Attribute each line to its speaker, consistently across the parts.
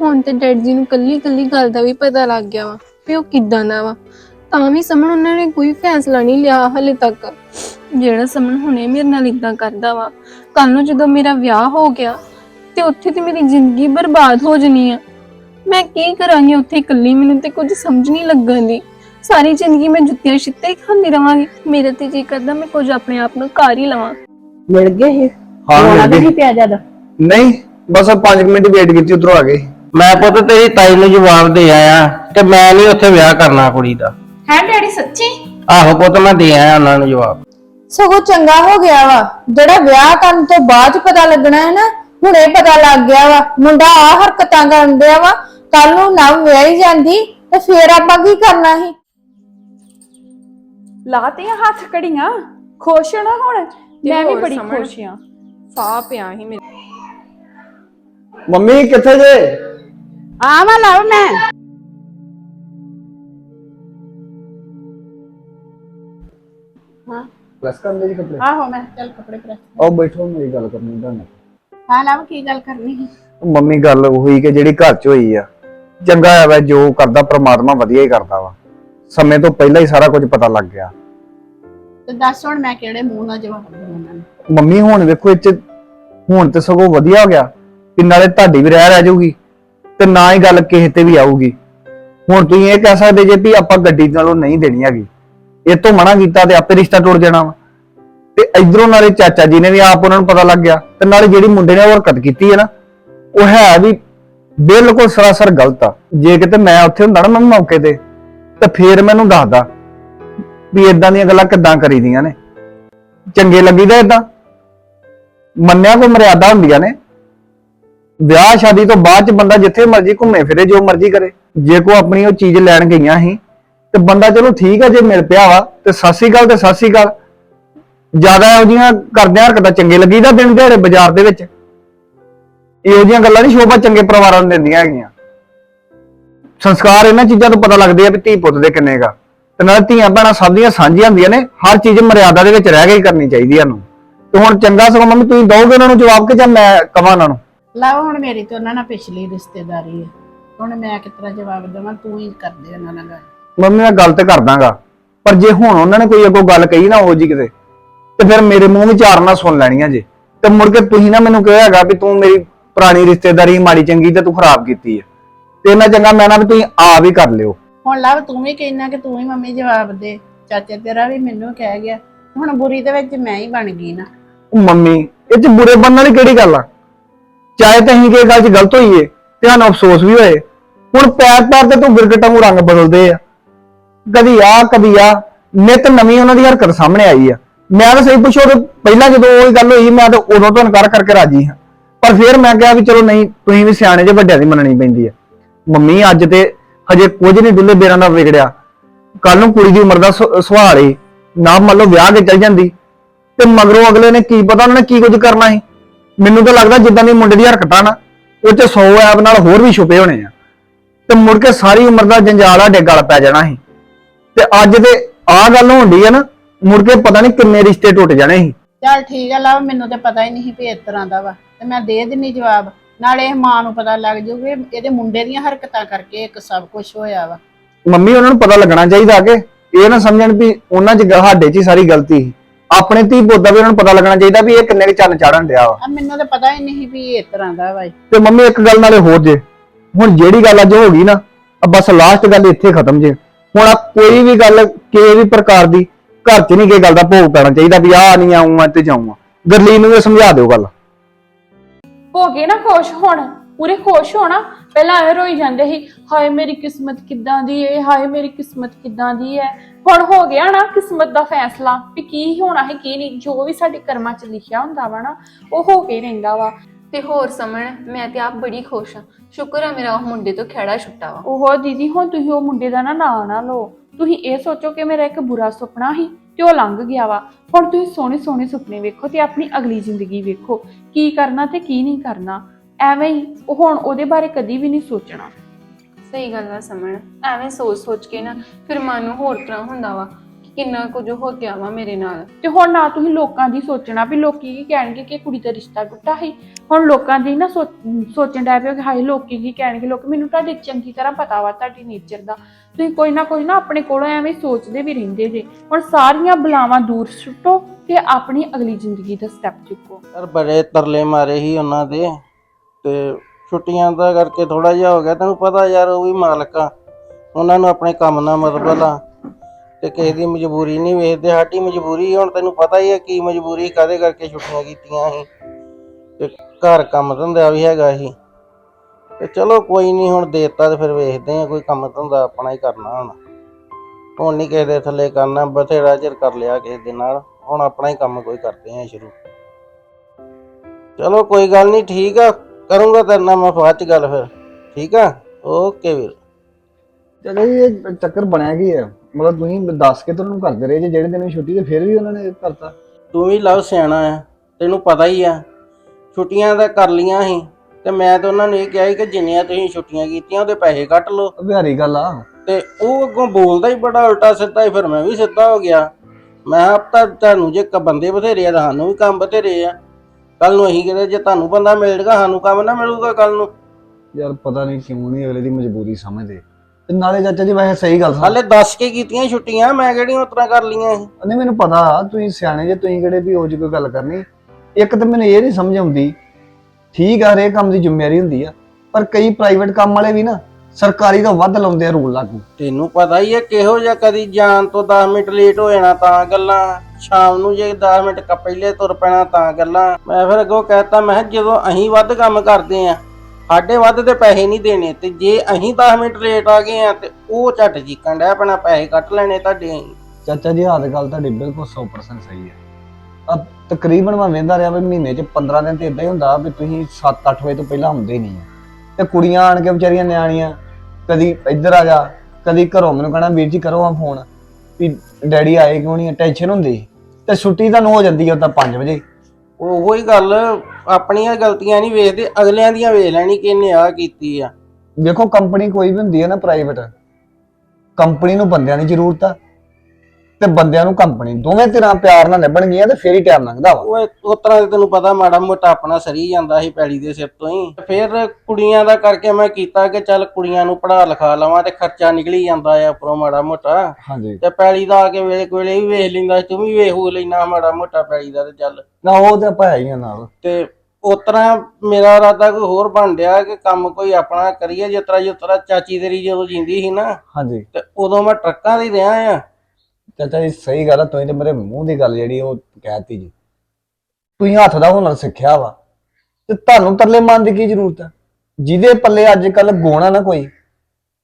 Speaker 1: ਹੁਣ ਤੇ ਡੈਡ ਜੀ ਨੂੰ ਕੱਲੀ ਕੱਲੀ ਗੱਲ ਦਾ ਵੀ ਪਤਾ ਲੱਗ ਗਿਆ ਵਾ ਵੀ ਉਹ ਕਿੱਦਾਂ ਦਾ ਵਾ। ਤਾਂ ਵੀ ਸਮਣ ਉਹਨਾਂ ਨੇ ਕੋਈ ਫੈਸਲਾ ਨਹੀਂ ਲਿਆ ਹਲੇ ਤੱਕ। ਜਿਹੜਾ ਸਮਣ ਹੁਣੇ ਮੇਰੇ ਨਾਲ ਇਦਾਂ ਕਰਦਾ ਵਾ ਕੱਲ ਨੂੰ ਜਦੋਂ ਮੇਰਾ ਵਿਆਹ ਹੋ ਗਿਆ ਤੇ ਉੱਥੇ ਤੇ ਮੇਰੀ ਜ਼ਿੰਦਗੀ ਬਰਬਾਦ ਹੋ ਜਣੀ ਆ। ਮੈਂ ਕੀ ਕਰਾਂਗੀ ਉੱਥੇ ਇਕੱਲੀ ਮੈਨੂੰ ਤੇ ਕੁਝ ਸਮਝ ਨਹੀਂ ਲੱਗਣ ਦੀ। ਸਾਰੀ ਜ਼ਿੰਦਗੀ ਮੈਂ ਜੁੱਤੀਆਂ ਛਿੱਤੇ ਹੀ ਖਾਂਦੀ ਰਵਾਂਗੀ। ਮੇਰਾ ਤੇ ਜੀ ਕਰਦਾ ਮੈਂ ਕੁਝ ਆਪਣੇ ਆਪ ਨੂੰ ਘਰ ਹੀ ਲਵਾਂ।
Speaker 2: ਮਿਲ ਗਏ ਇਹ?
Speaker 3: ਹਾਂ,
Speaker 2: ਰੋਣਾ
Speaker 3: ਮਿਲ
Speaker 2: ਤਾਂ
Speaker 3: ਗਏ।
Speaker 2: ਨਹੀਂ ਪਿਆ ਜ਼ਿਆਦਾ?
Speaker 3: ਨਹੀਂ ਬਸ 5 ਮਿੰਟ ਵੇਟ ਕੀਤੀ ਉਧਰੋਂ ਆ ਗਏ।
Speaker 4: ਮੈਂ ਪੁੱਤ ਤੇਰੀ ਤਾਈ ਨੂੰ ਜਵਾਬ ਦੇ ਆਇਆ ਕਿ ਮੈਂ ਨਹੀਂ ਉੱਥੇ ਵਿਆਹ ਕਰਨਾ ਕੁੜੀ ਦਾ।
Speaker 5: ਹੈ ਡੈਡੀ ਸੱਚੀ?
Speaker 4: ਆਹੋ ਪੁੱਤ ਮੈਂ ਦੇ ਆਇਆ ਉਹਨਾਂ ਨੂੰ ਜਵਾਬ।
Speaker 2: ਸਗੋਂ ਚੰਗਾ ਹੋ ਗਿਆ ਵਾ। ਜਿਹੜਾ ਵਿਆਹ ਕਰਨ ਤੋਂ ਬਾਅਦ ਪਤਾ ਲੱਗਣਾ ਹੈ ਨਾ ਹੁਣ ਇਹ ਪਤਾ ਲੱਗ ਗਿਆ ਵਾ। ਮੁੰਡਾ ਆ ਹਰਕਤਾਂ ਕਰਨ ਡਿਆ ਵਾ। ਕੱਲ ਨੂੰ ਨਵ ਵਿਆਹੀ ਜਾਂਦੀ ਤੇ ਫੇਰ ਆਪਾਂ ਕੀ ਕਰਨਾ ਸੀ?
Speaker 5: ਲਾਤੀਆਂ ਹੱਥ ਕੜੀਆਂ ਖੁਸ਼ ਹੋ ਨਾ ਹੁਣ? ਮੈਂ ਵੀ
Speaker 1: ਹੋਰ
Speaker 5: ਬੜੀ। ਖੁਸ਼ ਆ।
Speaker 1: ਸਾਹ ਪਿਆ ਹੀ ਮੇਰੇ
Speaker 3: ਮੰਮੀ ਕਿੱਥੇ ਜੇ?
Speaker 2: ਆਵਾਂ ਲਵ ਮੈਂ।
Speaker 3: ਪ੍ਰੈਸ ਕਰ ਲਈ ਕੱਪੜੇ?
Speaker 2: ਆਹੋ ਮੈਂ ਚੱਲ ਕੱਪੜੇ ਪ੍ਰੈਸ
Speaker 3: ਆਓ ਬੈਠੋ ਮੇਰੀ ਗੱਲ ਕਰਨੀ ਤੁਹਾਨੂੰ।
Speaker 2: ਹਾਂ ਲਵ ਕੀ ਗੱਲ ਕਰਨੀ ਸੀ?
Speaker 3: ਮੰਮੀ ਗੱਲ ਹੋਈ ਕਿ ਜਿਹੜੀ ਘਰ 'ਚ ਹੋਈ ਆ। ਚੰਗਾ ਹੈ ਵਾ ਜੋ ਕਰਦਾ ਪ੍ਰਮਾਤਮਾ ਵਧੀਆ ਹੀ ਕਰਦਾ ਵਾ। ਸਮੇਂ ਤੋਂ ਪਹਿਲਾਂ ਹੀ ਸਾਰਾ ਕੁਝ ਪਤਾ ਲੱਗ ਗਿਆ।
Speaker 2: ਤੇ ਦੱਸ ਹੁਣ ਮੈਂ ਕਿਹੜੇ ਮੂੰਹ ਨਾਲ ਜਵਾਬ ਦੇਵਾਂ ਉਹਨਾਂ ਨੂੰ।
Speaker 3: ਮੰਮੀ ਹੁਣ ਵੇਖੋ 'ਚ ਹੁਣ ਤੇ ਸਗੋਂ ਵਧੀਆ ਹੋ ਗਿਆ। ਕਿ ਨਾਲੇ ਤੁਹਾਡੀ ਵੀ ਰਹਿ ਰਹਿ ਜਾਊਗੀ। ਤੇ ਨਾ ਹੀ ਗੱਲ ਕਿਸੇ ਤੇ ਵੀ ਆਊਗੀ। ਹੁਣ ਤੁਸੀਂ ਇਹ ਕਹਿ ਸਕਦੇ ਜੇ ਵੀ ਆਪਾਂ ਗੱਡੀ ਨਾਲੋਂ ਨਹੀਂ ਦੇਣੀ ਹੈਗੀ। ਇਹ ਤੋਂ ਮਨਾ ਕੀਤਾ ਤੇ ਆਪੇ ਰਿਸ਼ਤਾ ਟੁੱਟ ਜਾਣਾ ਵਾ। ਤੇ ਇਧਰੋਂ ਨਾਲੇ ਚਾਚਾ ਜੀ ਨੇ ਵੀ ਆਪ ਉਹਨਾਂ ਨੂੰ ਪਤਾ ਲੱਗ ਗਿਆ ਤੇ ਨਾਲੇ ਜਿਹੜੀ ਮੁੰਡੇ ਨੇ ਉਹ ਹਰਕਤ ਕੀਤੀ ਹੈ ਨਾ, ਉਹ ਹੈ ਵੀ ਬਿਲਕੁਲ ਸਰਾਸਰ ਗਲਤ ਆ। ਜੇ ਕਿਤੇ ਮੈਂ ਉੱਥੇ ਹੁੰਦਾ ਨਾ ਮੈਂ ਮੌਕੇ ਤੇ ਤੇ ਫੇਰ ਮੈਨੂੰ ਦੱਸਦਾ ਵੀ ਇਦਾਂ ਦੀਆਂ ਗੱਲਾਂ ਕਿੱਦਾਂ ਕਰੀਦੀਆਂ ਨੇ। ਚੰਗੇ ਲੱਗੀਦਾ ਇਦਾਂ ਮੰਨਿਆ ਕੋ ਮਰਿਆਦਾ ਹੁੰਦੀਆਂ ਨੇ? ਵਿਆਹ ਸ਼ਾਦੀ ਤੋਂ ਬਾਅਦ ਚ ਬੰਦਾ ਜਿੱਥੇ ਮਰਜ਼ੀ ਘੁੰਮੇ ਫਿਰੇ, ਜੋ ਮਰਜ਼ੀ ਕਰੇ। ਜੇ ਕੋ ਆਪਣੀ ਉਹ ਚੀਜ਼ ਲੈਣ ਗਈਆਂ ਸੀ, ਤੇ ਬੰਦਾ ਚਲੋ ਠੀਕ ਆ ਜੇ ਮਿਲ ਪਿਆ ਵਾ, ਤੇ ਸਤਿ ਸ੍ਰੀ ਅਕਾਲ ਤੇ ਸਤਿ ਸ੍ਰੀ ਅਕਾਲ। ਜ਼ਿਆਦਾ ਇਹੋ ਜਿਹੀਆਂ ਕਰਦਿਆਂ ਹਰਕਤਾਂ ਚੰਗੇ ਲੱਗੀਦਾ ਦਿਨ ਦਿਹਾੜੇ ਬਾਜ਼ਾਰ ਦੇ ਵਿੱਚ? ਇਹੋ ਜਿਹੀਆਂ ਗੱਲਾਂ ਨਹੀਂ ਸ਼ੋਭਾ ਚੰਗੇ ਪਰਿਵਾਰਾਂ ਨੂੰ ਦਿੰਦੀਆਂ ਹੈਗੀਆਂ। ਸੰਸਕਾਰ ਇਹਨਾਂ ਚੀਜ਼ਾਂ ਤੋਂ ਪਤਾ ਲੱਗਦੇ ਆ ਵੀ ਧੀ ਪੁੱਤ ਦੇ ਕਿੰਨੇ ਗਾ ਤੇ ਨਾਲ ਧੀਆਂ ਭੈਣਾਂ ਸਭ ਦੀਆਂ ਸਾਂਝੀਆਂ ਹੁੰਦੀਆਂ ਨੇ, ਹਰ ਚੀਜ਼ ਮਰਿਆਦਾ ਦੇ ਵਿੱਚ ਰਹਿ ਕੇ ਕਰਨੀ ਚਾਹੀਦੀ ਆ ਨੂੰ ਤੇ ਹੁਣ ਚੰਗਾ ਸਗੋਂ ਮੰਮੀ ਤੁਸੀਂ ਦੋਗੇ ਉਹਨਾਂ ਨੂੰ ਜਵਾਬ ਕਿ ਜਾਂ ਮੈਂ ਕਵਾਂ ਉਹਨਾਂ ਨੂੰ?
Speaker 2: ਲਵ ਹੁਣ ਮੇਰੀ ਤੇ ਉਹਨਾਂ ਨਾਲ ਪਿਛਲੀ ਰਿਸ਼ਤੇਦਾਰੀ ਹੈ ਹੁਣ ਮੈਂ ਕਿਸ ਤਰ੍ਹਾਂ ਜਵਾਬ ਦੇਵਾਂ? ਤੂੰ ਹੀ ਕਰ ਦੇ ਉਹਨਾਂ ਨਾਲ ਗੱਲ।
Speaker 3: ਮੰਮੀ ਮੈਂ ਗੱਲ ਤੇ ਕਰ ਦਾਂਗਾ ਪਰ ਜੇ ਹੁਣ ਉਹਨਾਂ ਨੇ ਕੋਈ ਅੱਗੋਂ ਗੱਲ ਕਹੀ ਨਾ ਉਹ ਜੀ ਕਿਤੇ ਤੇ ਫਿਰ ਮੇਰੇ ਮੂੰਹ ਵਿਚਾਰ ਨਾ ਸੁਣ ਲੈਣੀਆਂ ਜੇ। ਤੇ ਮੁੜ ਕੇ ਤੁਸੀਂ ਨਾ ਮੈਨੂੰ ਕਿਹਾ ਹੈਗਾ ਵੀ ਤੂੰ ਮੇਰੀ ਪੁਰਾਣੀ ਰਿਸ਼ਤੇਦਾਰੀ ਮਾੜੀ ਚੰਗੀ ਤੇ ਤੂੰ ਖਰਾਬ ਕੀਤੀ ਹੈ ਤੇ ਇਹਨਾਂ ਚੰਗਾ ਮੈਂ ਨਾ ਵੀ ਤੁਸੀਂ ਆਪ ਹੀ ਕਰ ਲਿਓ।
Speaker 2: ਹੁਣ ਲਵ ਤੂੰ ਵੀ ਕਹਿਣਾ ਕਿ ਤੂੰ ਹੀ ਮੰਮੀ ਜਵਾਬ ਦੇ। ਚਾਚਾ ਤੇਰਾ ਵੀ ਮੈਨੂੰ ਕਹਿ ਗਿਆ। ਹੁਣ ਬੁਰੀ ਦੇ ਵਿੱਚ ਮੈਂ ਹੀ ਬਣ ਗਈ ਨਾ।
Speaker 3: ਉਹ ਮੰਮੀ ਇਹ ਚ ਬੁਰੇ ਬਣਨ ਵਾਲੀ ਕਿਹੜੀ ਗੱਲ ਆ? ਚਾਹੇ ਤਾਂ ਅਸੀਂ ਕਿਸੇ ਗੱਲ 'ਚ ਗਲਤ ਹੋਈਏ ਤੇ ਸਾਨੂੰ ਅਫਸੋਸ ਵੀ ਹੋਏ। ਹੁਣ ਪੈਰ ਪੈਰ ਤੇ ਤੂੰ ਗਿਰਗਟਾਂ ਨੂੰ ਰੰਗ ਬਦਲਦੇ ਆ। ਕਦੀ ਆ ਕਦੀ ਆ, ਨਿਤ ਨਵੀਂ ਉਹਨਾਂ ਦੀ ਹਰਕਤ ਸਾਹਮਣੇ ਆਈ ਆ। ਮੈਂ ਤਾਂ ਸਹੀ ਪੁੱਛੋ ਤੇ ਪਹਿਲਾਂ ਜਦੋਂ ਉਹ ਗੱਲ ਹੋਈ, ਮੈਂ ਤਾਂ ਉਦੋਂ ਤੋਂ ਇਨਕਾਰ ਕਰਕੇ ਰਾਜੀ ਹਾਂ। ਪਰ ਫਿਰ ਮੈਂ ਕਿਹਾ ਵੀ ਚਲੋ ਨਹੀਂ, ਤੁਸੀਂ ਵੀ ਸਿਆਣੇ ਜੇ, ਵੱਡਿਆਂ ਦੀ ਮੰਨਣੀ ਪੈਂਦੀ ਆ। ਮੰਮੀ, ਅੱਜ ਤੇ ਹਜੇ ਕੁਝ ਨਹੀਂ ਦੁੱਲੇ ਬੇਰਾਂ ਦਾ ਵਿਗੜਿਆ। ਕੱਲ ਨੂੰ ਕੁੜੀ ਦੀ ਉਮਰ ਦਾ ਸਵਾਲ ਏ। ਨਾ ਮੰਨ ਲਓ ਵਿਆਹ ਕੇ ਚੱਲ ਜਾਂਦੀ। ਤੇ ਮਗਰੋਂ ਅਗਲੇ ਨੇ ਕੀ ਪਤਾ ਉਹਨਾਂ ਨੇ ਕੀ ਕੁਝ ਕਰਨਾ ਸੀ। ਮੈਨੂੰ ਤਾਂ ਲੱਗਦਾ ਜਿੱਦਾਂ ਦੀ ਮੁੰਡੇ ਦੀ ਹਰਕਤਾਂ ਨਾ ਉਹ ਚ 100 ਐਪ ਨਾਲ ਹੋਰ ਵੀ ਛੁਪੇ ਹੋਣੇ ਆ। ਤੇ ਮੁੜ ਕੇ ਸਾਰੀ ਉਮਰ ਦਾ ਜੰਜਾਲ ਸਾਡੇ ਗਲ ਪੈ ਜਾਣਾ ਸੀ। ਤੇ ਅੱਜ ਤੇ ਆਹ ਗੱਲ ਹੋਣੀ ਆ ਨਾ ਮੁੜ ਕੇ ਪਤਾ ਨਹੀਂ ਕਿੰਨੇ ਰਿਸ਼ਤੇ ਟੁੱਟ ਜਾਣੇ ਸੀ।
Speaker 2: ਚੱਲ ਠੀਕ ਹੈ ਲਵ ਮੈਨੂੰ ਤੇ ਪਤਾ ਹੀ ਨਹੀਂ ਵੀ ਇਸ ਤਰ੍ਹਾਂ ਦਾ ਵਾ। ਤੇ ਮੈਂ ਦੇ ਦਿੰਨੀ ਜਵਾਬ। ਨਾਲੇ ਇਹ ਮਾਂ ਨੂੰ ਪਤਾ ਲੱਗ ਜੂ ਇਹਦੇ ਮੁੰਡੇ ਦੀਆਂ ਹਰਕਤਾਂ ਕਰਕੇ ਇੱਕ ਸਭ ਕੁਝ ਹੋਇਆ ਵਾ।
Speaker 3: ਮੰਮੀ ਉਹਨਾਂ ਨੂੰ ਪਤਾ ਲੱਗਣਾ ਚਾਹੀਦਾ ਕਿ ਇਹ ਨਾ ਸਮਝਣ ਵੀ ਉਹਨਾਂ ਚ ਗ- ਸਾਡੇ ਚ ਹੀ ਸਾਰੀ ਗਲਤੀ ਸੀ। ਆਪਣੇ ਧੀ ਪੁੱਤ ਦਾ ਵੀ ਉਹਨਾਂ ਨੂੰ ਪਤਾ ਲੱਗਣਾ ਚਾਹੀਦਾ ਵੀ ਇਹ ਕਿੰਨੇ ਕੁ ਚੰਨ ਚਾੜਨ ਡਿਆ ਵਾ।
Speaker 2: ਆ ਮੈਨੂੰ ਤਾਂ ਪਤਾ ਹੀ ਨਹੀਂ ਵੀ ਇਹ ਇਸ ਤਰ੍ਹਾਂ ਦਾ ਵਾ
Speaker 3: ਤੇ ਮੰਮੀ ਇੱਕ ਗੱਲ ਨਾਲੇ ਹੋਰ ਜੇ ਹੁਣ ਜਿਹੜੀ ਗੱਲ ਅੱਜ ਹੋ ਗਈ ਨਾ ਆ ਬਸ ਲਾਸਟ ਗੱਲ ਇੱਥੇ ਖਤਮ ਜੇ। ਹੁਣ ਆ ਕੋਈ ਵੀ ਗੱਲ ਕਿਸੇ ਵੀ ਪ੍ਰਕਾਰ ਦੀ ਘਰ 'ਚ ਨਹੀਂ ਕਿਸੇ ਗੱਲ ਦਾ ਭੋਗ ਪੈਣਾ ਚਾਹੀਦਾ ਵੀ ਆ ਨਹੀਂ ਆਉਂਗਾ ਤੇ ਜਾਊਂਗਾ। ਗਰਲੀਨ ਨੂੰ ਇਹ ਸਮਝਾ ਦਿਓ ਗੱਲ।
Speaker 5: ਹੋ ਗਏ ਨਾ ਖੁਸ਼ ਹੁਣ ਪੂਰੇ ਖੁਸ਼ ਹੋਣਾ ਪਹਿਲਾਂ ਇਹ ਰੋਈ ਜਾਂਦੇ ਸੀ ਹਾਏ ਮੇਰੀ ਕਿਸਮਤ ਕਿੱਦਾਂ ਦੀ ਏ ਹਾਏ ਮੇਰੀ ਕਿਸਮਤ ਕਿੱਦਾਂ ਦੀ ਹੈ ਹੁਣ ਹੋ ਗਿਆ ਨਾ ਕਿਸਮਤ ਦਾ ਫੈਸਲਾ ਵੀ ਕੀ ਹੋਣਾ ਹੈ ਕੀ ਨਹੀਂ ਜੋ ਵੀ ਸਾਡੇ ਕਰਮਾਂ 'ਚ ਲਿਖਿਆ ਹੁੰਦਾ ਵਾ ਨਾ ਉਹ ਹੋ ਕੇ ਹੀ ਰਹਿੰਦਾ ਵਾ।
Speaker 1: ਤੇ ਹੋਰ ਸਮਣ ਮੈਂ ਤੇ ਆਪ ਬੜੀ ਖੁਸ਼ ਹਾਂ। ਸ਼ੁਕਰ ਆ ਮੇਰਾ ਉਹ ਮੁੰਡੇ ਤੋਂ ਖਹਿੜਾ ਛੁੱਟਾ ਵਾ।
Speaker 5: ਉਹ ਦੀਦੀ ਹੁਣ ਤੁਸੀਂ ਉਹ ਮੁੰਡੇ ਦਾ ਨਾ ਨਾਂ ਨਾ ਲਓ। ਤੁਸੀਂ ਇਹ ਸੋਚੋ ਕਿ ਮੇਰਾ ਇੱਕ ਬੁਰਾ ਸੁਪਨਾ ਸੀ ਤੇ ਉਹ ਲੰਘ ਗਿਆ ਵਾ। ਹੁਣ ਤੁਸੀਂ ਸੋਹਣੇ ਸੋਹਣੇ ਸੁਪਨੇ ਵੇਖੋ ਤੇ ਆਪਣੀ ਅਗਲੀ ਜ਼ਿੰਦਗੀ ਵੇਖੋ ਕੀ ਕਰਨਾ ਤੇ ਕੀ ਨਹੀਂ ਕਰਨਾ। ਐਵੇਂ ਹੀ ਉਹ ਹੁਣ ਉਹਦੇ ਬਾਰੇ ਕਦੀ ਵੀ ਨਹੀਂ ਸੋਚਣਾ।
Speaker 1: ਸਹੀ ਗੱਲ ਆ ਸਮਣ ਐਵੇਂ ਸੋਚ ਸੋਚ ਕੇ ਨਾ ਫਿਰ ਮਨ ਨੂੰ ਹੋਰ ਤਰ੍ਹਾਂ ਹੁੰਦਾ ਵਾ ਕਿ ਕਿੰਨਾ ਕੁਝ ਹੋ ਗਿਆ ਵਾ ਮੇਰੇ ਨਾਲ।
Speaker 5: ਤੇ ਹੁਣ ਨਾ ਤੁਸੀਂ ਲੋਕਾਂ ਦੀ ਸੋਚਣਾ ਵੀ ਲੋਕੀ ਕੀ ਕਹਿਣਗੇ ਕਿ ਕੁੜੀ ਦਾ ਰਿਸ਼ਤਾ ਟੁੱਟਾ ਸੀ। ਹੁਣ ਲੋਕਾਂ ਦੀ ਨਾ ਸੋਚ- ਸੋਚਣ ਡੈ ਪਿਓ ਕਿ ਹਾਏ ਲੋਕੀ ਕੀ ਕਹਿਣਗੇ ਲੋਕ ਮੈਨੂੰ ਤੁਹਾਡੇ ਚੰਗੀ ਤਰ੍ਹਾਂ ਪਤਾ ਵਾ ਤੁਹਾਡੀ ਨੇਚਰ ਦਾ। ਤੁਸੀਂ ਕੋਈ ਨਾ ਕੋਈ ਨਾ ਆਪਣੇ ਕੋਲੋਂ ਐਵੇਂ ਸੋਚਦੇ ਵੀ ਰਹਿੰਦੇ ਜੇ। ਹੁਣ ਸਾਰੀਆਂ ਬਲਾਵਾਂ ਦੂਰ ਸੁੱਟੋ ਤੇ ਆਪਣੀ ਅਗਲੀ ਜ਼ਿੰਦਗੀ ਦਾ ਸਟੈਪ ਚੁੱਕੋ।
Speaker 4: ਯਾਰ ਬੜੇ ਤਰਲੇ ਮਾਰੇ ਸੀ ਉਹਨਾਂ ਦੇ। ਤੇ ਛੁੱਟੀਆਂ ਦਾ ਕਰਕੇ ਥੋੜਾ ਜਿਹਾ ਹੋ ਗਿਆ। ਤੈਨੂੰ ਪਤਾ ਯਾਰ ਉਹ ਵੀ ਮਾਲਕ ਆ। ਉਹਨਾਂ ਨੂੰ ਆਪਣੇ ਕੰਮ ਨਾਲ ਮਤਲਬ ਆ। ਤੇ ਕਿਸੇ ਦੀ ਮਜਬੂਰੀ ਨਹੀਂ ਵੇਖਦੇ। ਸਾਡੀ ਮਜਬੂਰੀ ਹੁਣ ਤੈਨੂੰ ਪਤਾ ਹੀ ਹੈ ਕੀ ਮਜਬੂਰੀ ਕਾਦੇ ਕਰਕੇ ਛੁੱਟੀਆਂ ਕੀਤੀਆਂ ਸੀ ਤੇ ਘਰ ਕੰਮ ਧੰਦਾ ਵੀ ਹੈਗਾ ਸੀ। ਤੇ ਚਲੋ ਕੋਈ ਨਹੀਂ, ਹੁਣ ਦੇਤਾ ਤੇ ਫਿਰ ਵੇਖਦੇ ਆ, ਕੋਈ ਕੰਮ ਧੰਦਾ ਆਪਣਾ ਹੀ ਕਰਨਾ ਹੁਣ। ਹੁਣ ਨਹੀਂ ਕਿਸੇ ਦੇ ਥੱਲੇ ਕਰਨਾ, ਬਥੇਰਾ ਚਿਰ ਕਰ ਲਿਆ ਕਿਸੇ ਦੇ ਨਾਲ। ਹੁਣ ਆਪਣਾ ਹੀ ਕੰਮ ਕੋਈ ਕਰਦੇ ਆ ਸ਼ੁਰੂ। ਚਲੋ ਕੋਈ ਗੱਲ ਨਹੀਂ, ਠੀਕ ਆ। ਕਰੂੰਗਾ ਤੇਰੇ ਨਾਲ ਮੈਂ ਬਾਅਦ ਚ ਗੱਲ ਫਿਰ। ਠੀਕ ਆ? ਓਕੇ ਵੀਰ।
Speaker 3: ਚਲੋ ਜੀ, ਇਹ ਚੱਕਰ ਬਣਿਆ ਕੀ ਹੈ ਮਤਲਬ ਤੁਸੀਂ ਦੱਸ ਕੇ ਤੁਹਾਨੂੰ ਕਰਦੇ ਰਹੇ ਜੇ ਜਿਹੜੇ ਦਿਨ ਵੀ ਛੁੱਟੀ ਤੇ ਫਿਰ ਵੀ ਉਹਨਾਂ ਨੇ ਕਰਤਾ।
Speaker 4: ਤੂੰ ਵੀ ਲਵ ਸਿਆਣਾ ਆ ਤੈਨੂੰ ਪਤਾ ਹੀ ਆ। ਛੁੱਟੀਆਂ ਤਾਂ ਕਰ ਲੀਆਂ ਸੀ ਤੇ ਮੈਂ ਤਾਂ ਉਹਨਾਂ ਨੂੰ ਇਹ ਕਿਹਾ ਸੀ ਕਿ ਜਿੰਨੀਆਂ ਤੁਸੀਂ ਛੁੱਟੀਆਂ ਕੀਤੀਆਂ ਉਹਦੇ ਪੈਸੇ ਕੱਟ ਲਓ।
Speaker 3: ਬਿਹਾਰੀ ਗੱਲ ਆ।
Speaker 4: ਤੇ ਉਹ ਅੱਗੋਂ ਬੋਲਦਾ ਹੀ ਬੜਾ ਉਲਟਾ ਸਿੱਧਾ ਹੀ ਫਿਰ ਮੈਂ ਵੀ ਸਿੱਧਾ ਹੋ ਗਿਆ। ਮੈਂ ਹਫਤਾ ਤੁਹਾਨੂੰ ਜੇ ਕ ਬੰਦੇ ਬਥੇਰੇ ਆ ਤਾਂ ਸਾਨੂੰ ਵੀ ਕੰਮ ਬਥੇਰੇ ਆ। ਕੱਲ ਨੂੰ ਅਸੀਂ ਕਿਤੇ ਜੇ ਤੁਹਾਨੂੰ ਬੰਦਾ ਮਿਲੇਗਾ ਸਾਨੂੰ ਕੰਮ ਨਾ ਮਿਲੂਗਾ ਕੱਲ ਨੂੰ।
Speaker 3: ਯਾਰ ਪਤਾ ਨਹੀਂ ਕਿਉਂ ਨਹੀਂ ਅਗਲੇ ਦੀ ਮਜਬੂਰੀ ਸਮਝਦੇ। ਤੇ ਨਾਲੇ ਚਾਚਾ ਜੀ ਵੈਸੇ ਸਹੀ ਗੱਲ
Speaker 4: ਹਾਲੇ ਦੱਸ ਕੇ ਕੀਤੀਆਂ ਛੁੱਟੀਆਂ ਮੈਂ ਕਿਹੜੀਆਂ ਉਤਰਾ ਕਰ ਲੀਆਂ ਸੀ
Speaker 3: ਨਹੀਂ ਮੈਨੂੰ ਪਤਾ ਤੁਸੀਂ ਸਿਆਣੇ ਜੇ ਤੁਸੀਂ ਕਿਹੜੇ ਵੀ ਉਹ ਕੋਈ ਗੱਲ ਕਰਨੀ। ਇੱਕ ਤਾਂ ਮੈਨੂੰ ਇਹ ਨਹੀਂ ਸਮਝ ਆਉਂਦੀ ਠੀਕ ਆ ਹਰੇਕ ਕੰਮ ਦੀ ਜ਼ਿੰਮੇਵਾਰੀ ਹੁੰਦੀ ਆ ਪਰ ਕਈ ਪ੍ਰਾਈਵੇਟ ਕੰਮ ਵਾਲੇ ਵੀ ਨਾ ਸਰਕਾਰੀ ਤੋਂ ਵੱਧ ਲਾਉਂਦੇ ਆ ਰੂਲ ਲਾਗੂ।
Speaker 4: ਤੈਨੂੰ ਪਤਾ ਹੀ ਹੈ ਕਿਹੋ ਜਿਹਾ ਕਦੀ ਜਾਣ ਤੋਂ 10 ਮਿੰਟ ਲੇਟ ਹੋ ਜਾਣਾ ਤਾਂ ਗੱਲਾਂ। ਸ਼ਾਮ ਨੂੰ ਜੇ 10 ਮਿੰਟ ਕ ਪਹਿਲੇ ਤੁਰ ਪੈਣਾ ਤਾਂ ਗੱਲਾਂ। ਮੈਂ ਫਿਰ ਅੱਗੋਂ ਕਹਿਤਾ, ਮੈਂ ਕਿਹਾ ਜਦੋਂ ਅਸੀਂ ਵੱਧ ਕੰਮ ਕਰਦੇ ਆ ਸਾਡੇ ਵੱਧ ਤੇ ਪੈਸੇ ਨਹੀਂ ਦੇਣੇ, ਤੇ ਜੇ ਅਸੀਂ 10 ਮਿੰਟ ਲੇਟ ਆ ਗਏ ਆ ਤੇ ਉਹ ਝੱਟ ਚੀਕਣ ਡਿਆ ਪੈਣਾ, ਪੈਸੇ ਕੱਟ ਲੈਣੇ ਤੁਹਾਡੇ ਅਸੀਂ।
Speaker 3: ਚਾਚਾ ਜੀ, ਆਹ ਤਾਂ ਗੱਲ ਤੁਹਾਡੀ ਬਿਲਕੁਲ 100% ਸਹੀ ਹੈ। ਆ ਤਕਰੀਬਨ ਮੈਂ ਵੇਂਦਾ ਰਿਹਾ ਵੀ ਮਹੀਨੇ 'ਚ 15 ਦਿਨ ਤੇ ਇਦਾਂ ਹੀ ਹੁੰਦਾ ਵੀ ਤੁਸੀਂ 7-8 ਵਜੇ ਤੋਂ ਪਹਿਲਾਂ ਹੁੰਦੇ ਹੀ ਨਹੀਂ ਆ ਤੇ ਕੁੜੀਆਂ ਆਣ ਕੇ ਵਿਚਾਰੀਆਂ ਨਿਆਣੀਆਂ, ਕਦੀ ਇੱਧਰ ਆ ਜਾ, ਕਦੀ ਘਰੋਂ ਮੈਨੂੰ ਕਹਣਾ, ਵੀਰ ਜੀ ਕਰੋ ਆ ਫੋਨ ਵੀ ਡੈਡੀ ਆਏ ਕਿਉਂ ਨਹੀਂ ਟੈਨਸ਼ਨ ਹੁੰਦੀ। ਤੇ ਛੁੱਟੀ ਤੁਹਾਨੂੰ ਹੋ ਜਾਂਦੀ ਹੈ ਤਾਂ 5 ਵਜੇ।
Speaker 4: ਉਹੋ ਹੀ ਗੱਲ ਆਪਣੀਆਂ ਗਲਤੀਆਂ ਨਹੀਂ ਵੇਖਦੇ ਅਗਲਿਆਂ ਦੀਆਂ ਵੇਖ ਲੈਣੀ ਕਿ ਇਹਨੇ ਆ ਕੀਤੀ ਆ।
Speaker 3: ਵੇਖੋ ਕੰਪਨੀ ਕੋਈ ਵੀ ਹੁੰਦੀ ਹੈ ਨਾ ਪ੍ਰਾਈਵੇਟ ਕੰਪਨੀ ਨੂੰ ਬੰਦਿਆਂ ਦੀ ਜ਼ਰੂਰਤ ਆ। ਤੇ ਬੰਦਿਆਂ ਨੂੰ ਕੰਪਨੀ ਦੋਵੇਂ ਧਿਰਾਂ ਪਿਆਰ ਨਾਲ ਨਿਭਣ ਗਈਆਂ ਤੇ ਫੇਰ ਹੀ ਟਾਈਮ ਲੰਘਦਾ ਵਾ।
Speaker 4: ਉਹ ਉਸ ਤਰ੍ਹਾਂ ਤੇ ਤੈਨੂੰ ਪਤਾ ਮਾੜਾ ਮੋਟਾ ਆਪਣਾ ਸਰੀ ਜਾਂਦਾ ਸੀ ਪੈਲੀ ਦੇ ਸਿਰ ਤੋਂ ਹੀ। ਫਿਰ ਕੁੜੀਆਂ ਦਾ ਕਰਕੇ ਮੈਂ ਕੀਤਾ ਕਿ ਚੱਲ ਕੁੜੀਆਂ ਨੂੰ ਪੜਾ ਲਿਖਾ ਲਵਾਂ ਤੇ ਖਰਚਾ ਨਿਕਲੀ ਜਾਂਦਾ ਆ ਉੱਪਰੋਂ ਮਾੜਾ ਮੋਟਾ।
Speaker 3: ਹਾਂਜੀ।
Speaker 4: ਤੇ ਪੈਲੀ ਦਾ ਆ ਕੇ ਵੇਲੇ ਕੋਲੇ ਵੀ ਵੇਖ ਲੈਂਦਾ ਸੀ, ਤੂੰ ਵੀ ਵੇਖ ਹੋ ਲੈਣਾ ਮਾੜਾ ਮੋਟਾ ਪੈਲੀ ਦਾ ਤੇ ਚੱਲ।
Speaker 3: ਨਾ ਉਹ ਤੇ ਆਪਾਂ ਹੈ ਹੀ ਆ ਨਾਲ।
Speaker 4: ਤੇ ਉਸ ਤਰ੍ਹਾਂ ਮੇਰਾ ਇਰਾਦਾ ਕੋਈ ਹੋਰ ਬਣ ਡਿਆ ਕਿ ਕੰਮ ਕੋਈ ਆਪਣਾ ਕਰੀਏ ਜਿਸ ਤਰ੍ਹਾਂ ਜਿਸ ਤਰ੍ਹਾਂ ਚਾਚੀ ਤੇਰੀ ਜਦੋਂ ਜਿੰਦੀ ਸੀ ਨਾ
Speaker 3: ਹਾਂਜੀ।
Speaker 4: ਤੇ ਉਦੋਂ ਮੈਂ ਟਰੱਕਾਂ ਦੀ ਰਿਹਾ ਆ।
Speaker 3: ਚਾਚਾ ਜੀ ਸਹੀ ਗੱਲ ਆ ਤੁਸੀਂ ਤੇ ਮੇਰੇ ਮੂੰਹ ਦੀ ਗੱਲ ਜਿਹੜੀ ਉਹ ਕਹਿਤੀ ਜੀ। ਤੁਸੀਂ ਹੱਥ ਦਾ ਹੁਨਰ ਸਿੱਖਿਆ ਵਾ ਤੇ ਤੁਹਾਨੂੰ ਤਰਲੇ ਮਾਰਨ ਦੀ ਕੀ ਜ਼ਰੂਰਤ ਆ? ਜਿਹਦੇ ਪੱਲੇ ਅੱਜ ਕੱਲ ਗੋਣਾ ਨਾ ਕੋਈ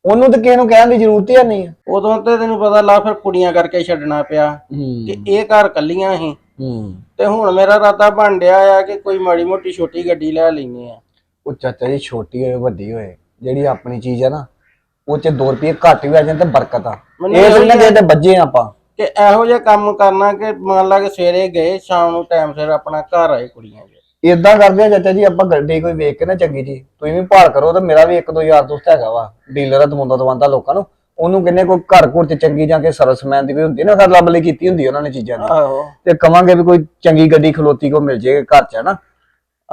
Speaker 3: ਉਹਨੂੰ ਤੇ ਕਿਸੇ ਨੂੰ ਕਹਿਣ ਦੀ ਜ਼ਰੂਰਤ ਹੀ ਨਹੀਂ ਆ।
Speaker 4: ਉਦੋਂ ਤੇ ਤੈਨੂੰ ਪਤਾ ਲਾ ਫਿਰ ਕੁੜੀਆਂ ਕਰਕੇ ਛੱਡਣਾ ਪਿਆ ਕਿ ਇਹ ਘਰ ਕੱਲੀਆਂ ਸੀ।
Speaker 3: ਹੂੰ।
Speaker 4: ਤੇ ਹੁਣ ਮੇਰਾ ਇਰਾਦਾ ਬਣ ਡਿਆ ਆ ਕਿ ਕੋਈ ਮਾੜੀ ਮੋਟੀ ਛੋਟੀ ਗੱਡੀ ਲੈ ਲੈਨੇ ਆ।
Speaker 3: ਉਹ ਚਾਚਾ ਜੀ ਛੋਟੀ ਹੋਏ ਵੱਡੀ ਹੋਏ ਜਿਹੜੀ ਆਪਣੀ ਚੀਜ਼ ਆ ਨਾ ਉਹ ਚ 2 ਰੁਪਏ ਘੱਟ ਵੀ ਆ ਤੇ ਬਰਕਤ ਆ।
Speaker 4: ਮੈਨੂੰ
Speaker 3: ਇਹ ਤਾਂ
Speaker 4: ਜਿਹਾ-
Speaker 3: ਜਿਹਦੇ ਬੱਜੇ ਆਪਾਂ।
Speaker 4: ਕਿ ਇਹੋ ਜਿਹਾ ਕੰਮ ਕਰਨਾ ਕਿ ਮੰਨ ਲਾ ਕਿ ਸਵੇਰੇ ਗਏ ਸ਼ਾਮ ਨੂੰ ਟਾਈਮ ਸਿਰ ਆਪਣਾ ਘਰ ਆਏ ਕੁੜੀਆਂ ਦੇ।
Speaker 3: ਇਦਾਂ ਕਰਦੇ ਆ ਚਾਚਾ ਜੀ ਆਪਾਂ ਗੱਡੀ ਕੋਈ ਵੇਖ ਕੇ ਨਾ ਚੰਗੀ ਜੀ। ਤੁਸੀਂ ਵੀ ਭਾਲ ਕਰੋ ਤੇ ਮੇਰਾ ਵੀ ਇੱਕ ਦੋ ਯਾਰ ਦੋਸਤ ਹੈਗਾ ਵਾ ਡੀਲਰ ਆ ਦਮੁੰਦਾ ਦਵਾਂਦਾ ਲੋਕਾਂ ਨੂੰ। ਉਹਨੂੰ ਕਹਿੰਦੇ ਕੋਈ ਘਰ ਘੁਰ ਚ ਚੰਗੀ ਜਾਂ ਕੇ ਸਰਵਿਸਮੈਨ ਦੀ ਕੋਈ ਹੁੰਦੀ ਨਾ ਖਰਲਾ ਬੱਲੀ ਕੀਤੀ ਹੁੰਦੀ ਉਹਨਾਂ ਨੇ ਚੀਜ਼ਾਂ ਦੀ।
Speaker 4: ਆਹੋ।
Speaker 3: ਤੇ ਕਵਾਂਗੇ ਵੀ ਕੋਈ ਚੰਗੀ ਗੱਡੀ ਖਲੋਤੀ ਕੋ ਮਿਲ ਜੇ ਘਰ ਚ ਹਨਾ?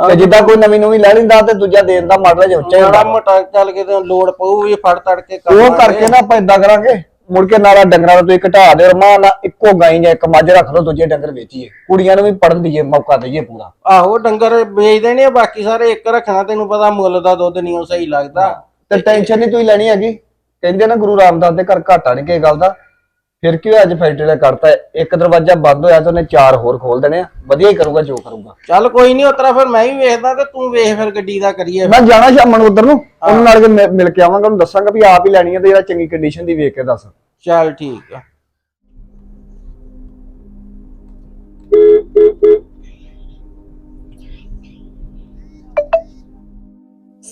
Speaker 3: ਤੇ ਜਿੱਦਾਂ ਕੋਈ ਨਵੀਂ ਨਵੀਂ ਲੈ ਲੈਂਦਾ ਤੇ ਦੂਜਾ ਦੇਣ ਦਾ ਮਾਡਲ ਜਿਹਾ ਉੱਚਾ ਹੀ
Speaker 4: ਮਾੜਾ
Speaker 3: ਹੁੰਦਾ
Speaker 4: ਮੋਟਾ ਚੱਲ ਕੇ ਤੇ ਲੋੜ ਪਊ ਵੀ ਫੜ ਤੜ ਕੇ ਕਰ
Speaker 3: ਉਹ
Speaker 4: ਲਾਂਗੇ।
Speaker 3: ਕਰਕੇ ਨਾ ਆਪਾਂ ਇਦਾਂ ਕਰਾਂਗੇ ਮੁੜ ਕੇ ਨਾਲਾ ਡੰਗਰਾਂ ਨੂੰ ਤੁਸੀਂ ਘਟਾ ਦੇ ਰਮਾ ਨਾ ਇੱਕੋ ਗਾਈ ਜਾਂ ਇੱਕ ਮੱਝ ਰੱਖ ਲਓ ਦੂਜੇ ਡੰਗਰ ਵੇਚੀਏ। ਕੁੜੀਆਂ ਨੂੰ ਵੀ ਪੜਨ ਦਈਏ ਮੌਕਾ ਦਈਏ ਪੂਰਾ।
Speaker 4: ਆਹੋ ਡੰਗਰ ਵੇਚ ਦੇਣੇ ਆ ਬਾਕੀ ਸਾਰੇ ਇੱਕ ਰੱਖਣਾ ਤੈਨੂੰ ਪਤਾ ਮੁੱਲ ਦਾ ਦੁੱਧ ਨਹੀਂ ਉਹ ਸਹੀ ਲੱਗਦਾ।
Speaker 3: ਤੇ ਟੈਨਸ਼ਨ ਨਹੀਂ ਤੁਸੀਂ ਲੈਣੀ ਹੈਗੀ। ਕਹਿੰਦੇ ਨਾ ਗੁਰੂ ਰਾਮਦਾਸ ਦੇ ਘਰ ਘਾਟਾ ਨਹੀਂ ਕਿਸੇ ਗੱਲ ਦਾ। ਫਿਰ ਕੀ ਹੋਇਆ? ਅੱਜ ਫੈਕਟਰੀ ਦਾ ਕਰਤਾ ਇੱਕ ਦਰਵਾਜ਼ਾ ਬੰਦ ਹੋਇਆ ਤੇ ਉਹਨੇ ਚਾਰ ਹੋਰ ਖੋਲ ਦੇਣੇ ਆ। ਵਧੀਆ ਹੀ ਕਰੂਗਾ ਜੋ ਕਰੂਗਾ।
Speaker 4: ਚੱਲ ਕੋਈ ਨਹੀਂ ਉਤਰਾ ਫਿਰ ਮੈਂ ਵੀ ਵੇਖਦਾ ਤੇ ਤੂੰ ਵੇਖ ਫਿਰ ਗੱਡੀ ਦਾ ਕਰੀਏ।
Speaker 3: ਮੈਂ ਜਾਣਾ ਸ਼ਾਮ ਨੂੰ ਉਧਰ ਨੂੰ। ਉਹਨੂੰ ਨਾਲ ਕੇ ਮਿਲ ਕੇ ਆਵਾਂਗਾ ਉਹਨੂੰ ਦੱਸਾਂਗਾ ਵੀ ਆਪ ਹੀ ਲੈਣੀ ਹੈ ਤੇ ਜਿਹੜਾ ਚੰਗੀ ਕੰਡੀਸ਼ਨ ਦੀ ਵੇਖ ਕੇ ਦੱਸ।
Speaker 4: ਚੱਲ ਠੀਕ ਆ।